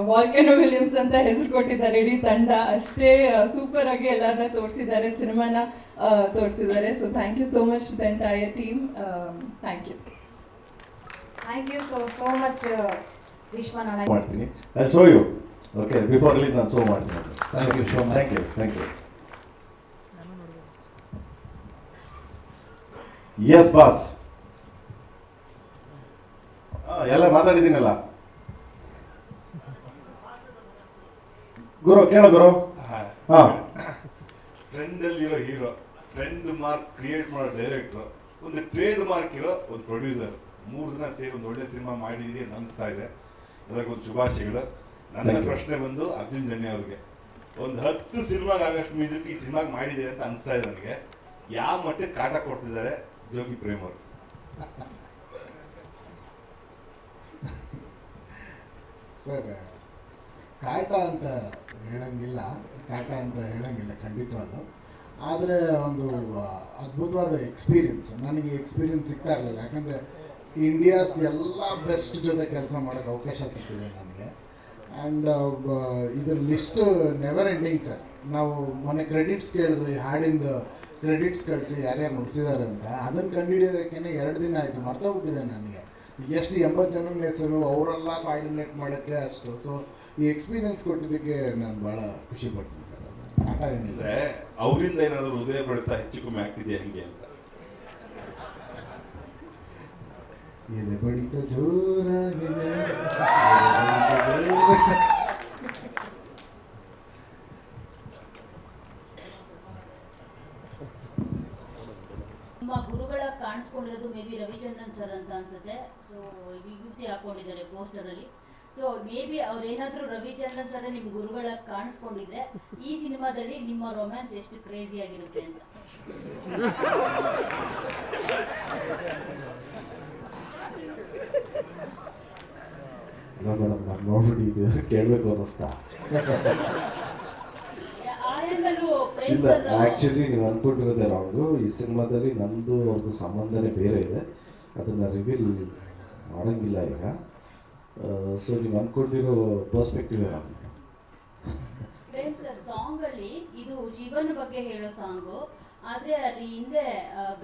ವಾಲ್ಕೆನೋ ವಿಲಿಯಮ್ಸ್ ಅಂತ ಹೆಸರು ಕೊಟ್ಟಿದ್ದಾರೆ. ಇಡೀ ತಂಡ ಅಷ್ಟೇ ಸೂಪರ್ ಆಗಿ ಎಲ್ಲರನ್ನ ತೋರಿಸಿದ್ದಾರೆ. ಸಿನಿಮಾನ ತೋರಿಸಿದ್ದಾರೆ. So thank you so much the entire team thank you thank you so so much Greeshma ನಾಳೆ. ಮಾಡ್ತೀನಿ I show you okay before release ನಾನು ಸೋ ಮಾಡ್ತೀನಿ Thank you so much. Thank you thank you yes boss ಮಾತಾಡಿದ್ದೀನಲ್ಲ. ಗುರು ಕೇಳ ಗುರು. ಟ್ರೆಂಡಲ್ಲಿರೋ hero trend mark create ಮಾಡೋ director ಒಂದು ಟ್ರೇಡ್ ಮಾರ್ಕ್ ಇರೋ ಒಂದು ಪ್ರೊಡ್ಯೂಸರ್. ಮೂರು ಜನ ಸೇರಿ ಒಂದು ಒಳ್ಳೆ ಸಿನಿಮಾ ಮಾಡಿದೀರಿ ಅಂತ ಅನಿಸ್ತಾ ಇದೆ. ಅದಕ್ಕೊಂದು ಶುಭಾಶಯಗಳು. ನನ್ನ ಪ್ರಶ್ನೆ ಬಂದು ಅರ್ಜುನ್ ಜನ್ಯ ಅವ್ರಿಗೆ. ಒಂದು ಹತ್ತು ಸಿನಿಮಾಗೆ ಆಗಷ್ಟು ಮ್ಯೂಸಿಕ್ ಈ ಸಿನಿಮಾಗೆ ಮಾಡಿದೆ ಅಂತ ಅನಿಸ್ತಾ ಇದೆ ನನಗೆ. ಯಾವ ಮಟ್ಟಕ್ಕೆ ಕಾಟ ಕೊಡ್ತಿದ್ದಾರೆ ಜೋಗಿ ಪ್ರೇಮ್ ಅವರು? ಸರ್ ಕಾಟ ಅಂತ ಹೇಳಂಗಿಲ್ಲ ಕಾಟ ಅಂತ ಹೇಳಂಗಿಲ್ಲ, ಖಂಡಿತವಾಗ್ಲೂ. ಆದರೆ ಒಂದು ಅದ್ಭುತವಾದ ಎಕ್ಸ್ಪೀರಿಯನ್ಸ್ ನನಗೆ ಎಕ್ಸ್ಪೀರಿಯನ್ಸ್ ಸಿಗ್ತಾ ಇರಲಿಲ್ಲ. ಯಾಕಂದರೆ ಇಂಡಿಯಾಸ್ ಎಲ್ಲ ಬೆಸ್ಟ್ ಜೊತೆ ಕೆಲಸ ಮಾಡೋಕ್ಕೆ ಅವಕಾಶ ಸಿಕ್ಕಿದೆ ನನಗೆ. ಆ್ಯಂಡ್ ಇದ್ರ ಲಿಸ್ಟ್ ನೆವರ್ ಎಂಡಿಂಗ್ ಸರ್ ನಾವು ಮೊನ್ನೆ ಕ್ರೆಡಿಟ್ಸ್ ಕೇಳಿದ್ರು ಈ ಹಾಡಿಂದು ಕ್ರೆಡಿಟ್ಸ್ ಕಳಿಸಿ ಯಾರ್ಯಾರು ನುಡಿಸಿದ್ದಾರೆ ಅಂತ. ಅದನ್ನು ಕಂಡುಹಿಡಿಯೋದಕ್ಕೇ ಎರಡು ದಿನ ಆಯಿತು ಮರ್ತೋಗ್ಬಿಟ್ಟಿದೆ ನನಗೆ. ಎಷ್ಟು ಎಂಬತ್ತು ಜನ ಹೆಸರು ಅವರೆಲ್ಲ ಕಾರ್ಡಿನೇಟ್ ಮಾಡೋಕ್ಕೆ ಅಷ್ಟು. ಸೊ ಈ ಎಕ್ಸ್ಪೀರಿಯನ್ಸ್ ಕೊಟ್ಟಿದ್ದಕ್ಕೆ ನಾನು ಭಾಳ ಖುಷಿ ಪಡ್ತೀನಿ ಸರ್. ಆಟ ಏನಿದ್ರೆ ಅವರಿಂದ ಏನಾದರೂ ಹೃದಯ ಬಡಿತ ಹೆಚ್ಚು ಕಮ್ಮಿ ಆಗ್ತಿದೆಯಾ ಹಂಗೆ ಅಂತ? ಎದೆ ಬಡಿತ ಜೋರಾಗಿದೆ ಎದೆ ಬಡಿತ ಜೋರಾಗಿದೆ. ನಮ್ಮ ಗುರುಗಳ ಕಾಣಿಸ್ಕೊಂಡಿರೋದು ಮೇ ಬಿ ರವಿಚಂದ್ರನ್ ಸರ್ ಅಂತ ಅನ್ಸುತ್ತೆ. ಸೊ ವಿಭೂತಿ ಹಾಕೊಂಡಿದ್ದಾರೆ ಪೋಸ್ಟರ್ ಅಲ್ಲಿ. ಸೊ ಮೇ ಬಿ ಅವ್ರೇನಾದ್ರೂ ರವಿಚಂದ್ರನ್ ಸರ್ ನಿಮ್ ಗುರುಗಳ ಕಾಣಿಸ್ಕೊಂಡಿದ್ರೆ ಈ ಸಿನಿಮಾದಲ್ಲಿ ನಿಮ್ಮ ರೊಮ್ಯಾನ್ಸ್ ಎಷ್ಟು ಕ್ರೇಜಿ ಆಗಿರುತ್ತೆ ಅಂತ. ನೋಡ್ಬಿಟ್ಟು ಕೇಳಬೇಕು ಅನ್ನಿಸ್ತಾ. ಇಲ್ಲ ಆ್ಯಕ್ಚುಲಿ ನೀವು ಅಂದ್ಕೊಂಡಿರೋದೇ ರಾಂಗು ಈ ಸಿನಿಮಾದಲ್ಲಿ ನಂದು ಒಂದು ಸಂಬಂಧನೇ ಬೇರೆ ಇದೆ. ಅದನ್ನು ರಿವೀಲ್ ಮಾಡೋಂಗಿಲ್ಲ ಈಗ. ಸೊ ನೀವು ಅಂದ್ಕೊಂಡಿರೋ perspective wrong Prem sir song ಅಲ್ಲಿ ಇದು ಶಿವನ ಬಗ್ಗೆ ಹೇಳೋ ಸಾಂಗು ಆದ್ರೆ ಅಲ್ಲಿ ಹಿಂದೆ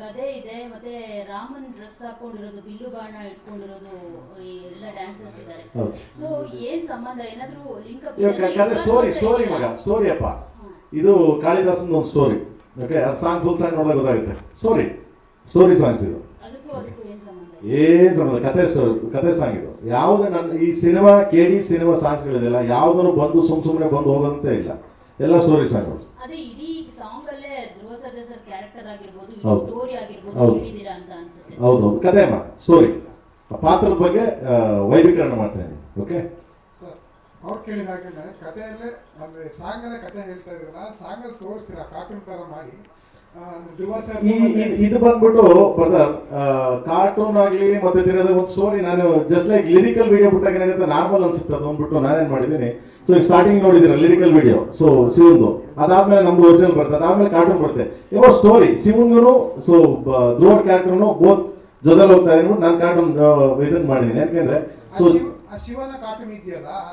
ಗದೆ ಇದೆ ಮತ್ತೆ ರಾಮನ್ ಡ್ರೆಸ್ ಹಾಕೊಂಡಿರೋದು ಬಿಲ್ಲು ಬಾಣ ಇಟ್ಕೊಂಡಿರೋದು ಎಲ್ಲ ಡ್ಯಾನ್ಸರ್ಸ್ ಇದ್ದಾರೆ. ಸೊ ಏನ್ ಸಂಬಂಧ? ಏನಾದ್ರೂ ಲಿಂಕ್ ಸ್ಟೋರಿ ಸ್ಟೋರಿ ಮಗ ಸ್ಟೋರಿ ಅಪ್ಪ. ಇದು ಕಾಳಿದಾಸನ ಒಂದು ಸ್ಟೋರಿ ಓಕೆ ಅದು ಸಾಂಗ್ ಫುಲ್ ಸಾಂಗ್ ನೋಡಿದಾಗ ಗೊತ್ತಾಗುತ್ತೆ. ಸ್ಟೋರಿ ಸ್ಟೋರಿ ಸಾಂಗ್ಸ್ ಇದು. ಏನ್ ಸಂಬಂಧ? ಕತೆ ಸ್ಟೋರಿ ಕತೆ ಸಾಂಗ್ ಇದು. ಯಾವುದೇ ನನ್ನ ಈ ಸಿನಿಮಾ ಕೆ ಡಿ ಸಿನಿಮಾ ಸಾಂಗ್ಸ್ಗಳಿದೆಯಲ್ಲ ಯಾವುದನ್ನು ಬಂದು ಸುಮ್ ಸುಮ್ಮನೆ ಬಂದು ಹೋಗೋದಂತೆ ಇಲ್ಲ. ಎಲ್ಲ ಸ್ಟೋರಿ ಸಾಂಗ್ ಹೌದೌದು ಕತೆ ಅಮ್ಮ ಸ್ಟೋರಿ ಪಾತ್ರದ ಬಗ್ಗೆ ವೈಭೀಕರಣ ಮಾಡ್ತೇನೆ ಓಕೆ ಅವ್ರು ಕೇಳಿದ ಹಾಗೆ ಕಥೆಯಲ್ಲೇ ಅಂದರೆ ಸಾಂಗನ ಕಥೆ ಹೇಳ್ತಾ ಇದ್ರಲ್ಲ ಸಾಂಗಲ್ಲಿ ತೋರಿಸ್ತೀರಾ? ಕಾರ್ಟೂನ್ ತರ ಮಾಡಿ. ಈ ಇದು ಬಂದ್ಬಿಟ್ಟು ಬ್ರದರ್. ಕಾರ್ಟೂನ್ ಆಗ್ಲಿ ಮತ್ತೆ ತಿರೋದು ಒಂದು ಸ್ಟೋರಿ ನಾನು ಜಸ್ಟ್ ಲೈಕ್ ಲಿರಿಕಲ್ ವಿಡಿಯೋ ಬಿಟ್ಟಾಗ ಏನಾಗುತ್ತೆ? ನಾರ್ಮಲ್ ಅನ್ಸುತ್ತೆ. ಅದು ಅಂದ್ಬಿಟ್ಟು ನಾನೇನ್ ಮಾಡಿದ್ದೀನಿ. ಸೊ ಈಗ ಸ್ಟಾರ್ಟಿಂಗ್ ನೋಡಿದಿರ ಲಿರಿಕಲ್ ವಿಡಿಯೋ ಸೊ ಶಿವಂದು. ಅದಾದ್ಮೇಲೆ ನಮ್ದು ಒರಿಜಿನಲ್ ಬರ್ತದೆ. ಅದಾದ್ಮೇಲೆ ಕಾರ್ಟೂನ್ ಬರುತ್ತೆ ಇವಾಗ ಸ್ಟೋರಿ ಶಿವಂಗೂ ಸೊ ಧ್ರುವಡ್ ಕ್ಯಾರೆಕ್ಟರ್ನು ಬೋತ್ ಜೊತೆಲಿ ಹೋಗ್ತಾ ಇದ್ರು. ನಾನು ಕಾರ್ಟೂನ್ ಇದನ್ನ ಮಾಡಿದ್ದೀನಿ. ಯಾಕೆಂದ್ರೆ ಸೊ ಶಿವನ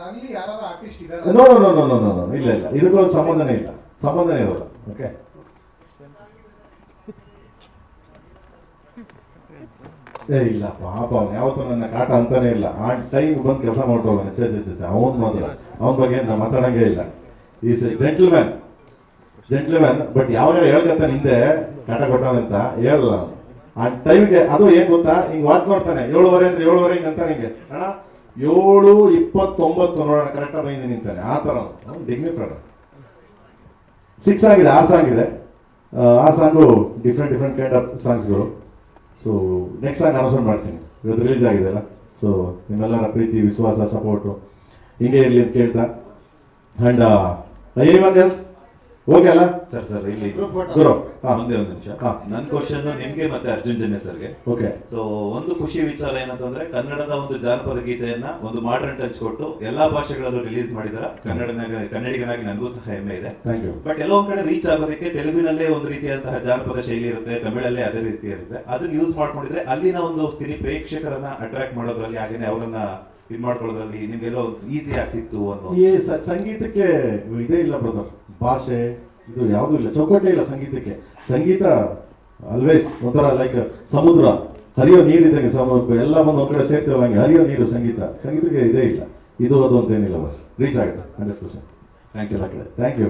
ಅಲ್ಲಿ artist no no no no ಇಲ್ಲ ಇಲ್ಲ. ಇದಕ್ಕೂ ಒಂದು ಸಂಬಂಧನೇ ಇಲ್ಲ. ಸಂಬಂಧನೇ ಇರೋಲ್ಲ ಓಕೆ ಏ, ಇಲ್ಲ, ಪಾಪ ಅವನು ಯಾವತ್ತೂ ನನ್ನ ಕಾಟ ಅಂತಾನೆ ಇಲ್ಲ. ಆ ಟೈಮ್ ಬಂದು ಕೆಲಸ ಮಾಡ್ಕೋಗಾನೆ ಚೆ ಚೆ ಚೆ ಅವನ್ ಮಾತ್ರ. ಅವನ ಬಗ್ಗೆ ನಾ ಮಾತಾಡಂಗೆ ಇಲ್ಲ. Is a gentleman gentleman but ಯಾವಾಗ ಹೇಳ್ಕತ್ತಾನೆ ಹಿಂದೆ ಕಾಟ ಕೊಟ್ಟವನಂತ ಹೇಳಲ್ಲ ಆ ಟೈಮ್ಗೆ ಅದು ಏನ್ ಗೊತ್ತಾ? ಹಿಂಗ್ ವಾಚ್ ನೋಡ್ತಾನೆ ಏಳುವರೆ ಅಂದ್ರೆ ಏಳುವರೆ ಹಿಂಗ್ ಅಂತಾನೆ ಹಿಂಗೆ. ಅಣ್ಣ ಏಳು, ಇಪ್ಪತ್ತೊಂಬತ್ತು ನೋಡೋಣ ಕರೆಕ್ಟಾಗಿ ಬಂದು ನಿಂತಾನೆ ಆ ಥರ ಡಿಗ್ನಿ ಡಿಗ್ನಿಫೈಡ್ ಸಿಕ್ಸ್ ಆಗಿದೆ, ಆರು ಸಾಂಗ್ ಇದೆ. ಆರ್ ಆರು song different different kind of ಸಾಂಗ್ಸ್ಗಳು so next song announce ಮಾಡ್ತೀನಿ. ಇವತ್ತು ರಿಲೀಸ್ ಆಗಿದೆ ಅಲ್ಲ. ಸೊ ನಿಮ್ಮೆಲ್ಲರ ಪ್ರೀತಿ, ವಿಶ್ವಾಸ ಸಪೋರ್ಟು ಹಿಂಗೆ ಇರಲಿ ಅಂತ ಕೇಳ್ತಾ. And anyone else okay ಅಲ್ಲ ಸರ್ ಸರ್ ಇಲ್ಲಿ ಗುರು ಒಂದೇ ಒಂದು ನಿಮಿಷ. ಹಾ. ನನ್ನ ಕ್ವಶನ್ ನಿಮ್ಗೆ ಮತ್ತೆ ಅರ್ಜುನ್ ಜನ್ಯ ಸರ್ಗೆ. ಓಕೆ ಸೊ ಒಂದು ಖುಷಿ ವಿಚಾರ ಏನಂತಂದ್ರೆ ಕನ್ನಡದ ಒಂದು ಜಾನಪದ ಗೀತೆಯನ್ನ ಒಂದು ಮಾಡರ್ನ್ ಟಚ್ ಕೊಟ್ಟು ಎಲ್ಲಾ ಭಾಷೆಗಳಲ್ಲೂ ರಿಲೀಸ್ ಮಾಡಿದಾರ. ಕನ್ನಡನಾಗ ಕನ್ನಡಿಗನಾಗಿ ನನಗೂ ಸಹ ಹೆಮ್ಮೆ ಇದೆ. ಥ್ಯಾಂಕ್ ಯು ಬಟ್ ಎಲ್ಲೋ ಒಂದ್ ಕಡೆ ರೀಚ್ ಆಗೋದಕ್ಕೆ ತೆಲುಗಿನಲ್ಲೇ ಒಂದು ರೀತಿಯಾದಂತಹ ಜಾನಪದ ಶೈಲಿ ಇರುತ್ತೆ ತಮಿಳಲ್ಲೇ ಅದೇ ರೀತಿ ಇರುತ್ತೆ ಅದನ್ನ ಯೂಸ್ ಮಾಡ್ಕೊಂಡಿದ್ರೆ ಅಲ್ಲಿನ ಒಂದು ಸಿನಿ ಪ್ರೇಕ್ಷಕರನ್ನ ಅಟ್ರಾಕ್ಟ್ ಮಾಡೋದ್ರಲ್ಲಿ ಹಾಗೇನೆ ಅವರನ್ನ ಇದ್ ಮಾಡ್ಕೊಳ್ಳೋದ್ರಲ್ಲಿ ನಿಮ್ಗೆಲ್ಲೋ ಈಸಿ ಆಗ್ತಿತ್ತು ಅನ್ನೋ ಸಂಗೀತಕ್ಕೆ ಇದೇ ಇಲ್ಲ ಬ್ರದರ್ ಭಾಷೆ, ಇದು ಯಾವುದೂ ಇಲ್ಲ. ಚೌಕಟ್ಟೆ ಇಲ್ಲ ಸಂಗೀತಕ್ಕೆ. ಸಂಗೀತ ಆಲ್ವೇಸ್ ಒಂಥರ ಲೈಕ್ ಸಮುದ್ರ. ಹರಿಯೋ ನೀರಿದ್ದಂಗೆ ಸಮ ಎಲ್ಲ ಬಂದು ಒಂದ್ ಕಡೆ ಸೇರ್ತೇವೆ ಹಂಗೆ. ಹರಿಯೋ ನೀರು ಸಂಗೀತ. ಸಂಗೀತಕ್ಕೆ ಇದೇ ಇಲ್ಲ. ಇದು ಅದು ಅಂತೇನಿಲ್ಲ ಬಸ್ ರೀಚ್ ಆಗುತ್ತೆ ಹಂಡ್ರೆಡ್ ಪರ್ಸೆಂಟ್ ಥ್ಯಾಂಕ್ ಯು ಎಲ್ಲ ಕಡೆ. Thank you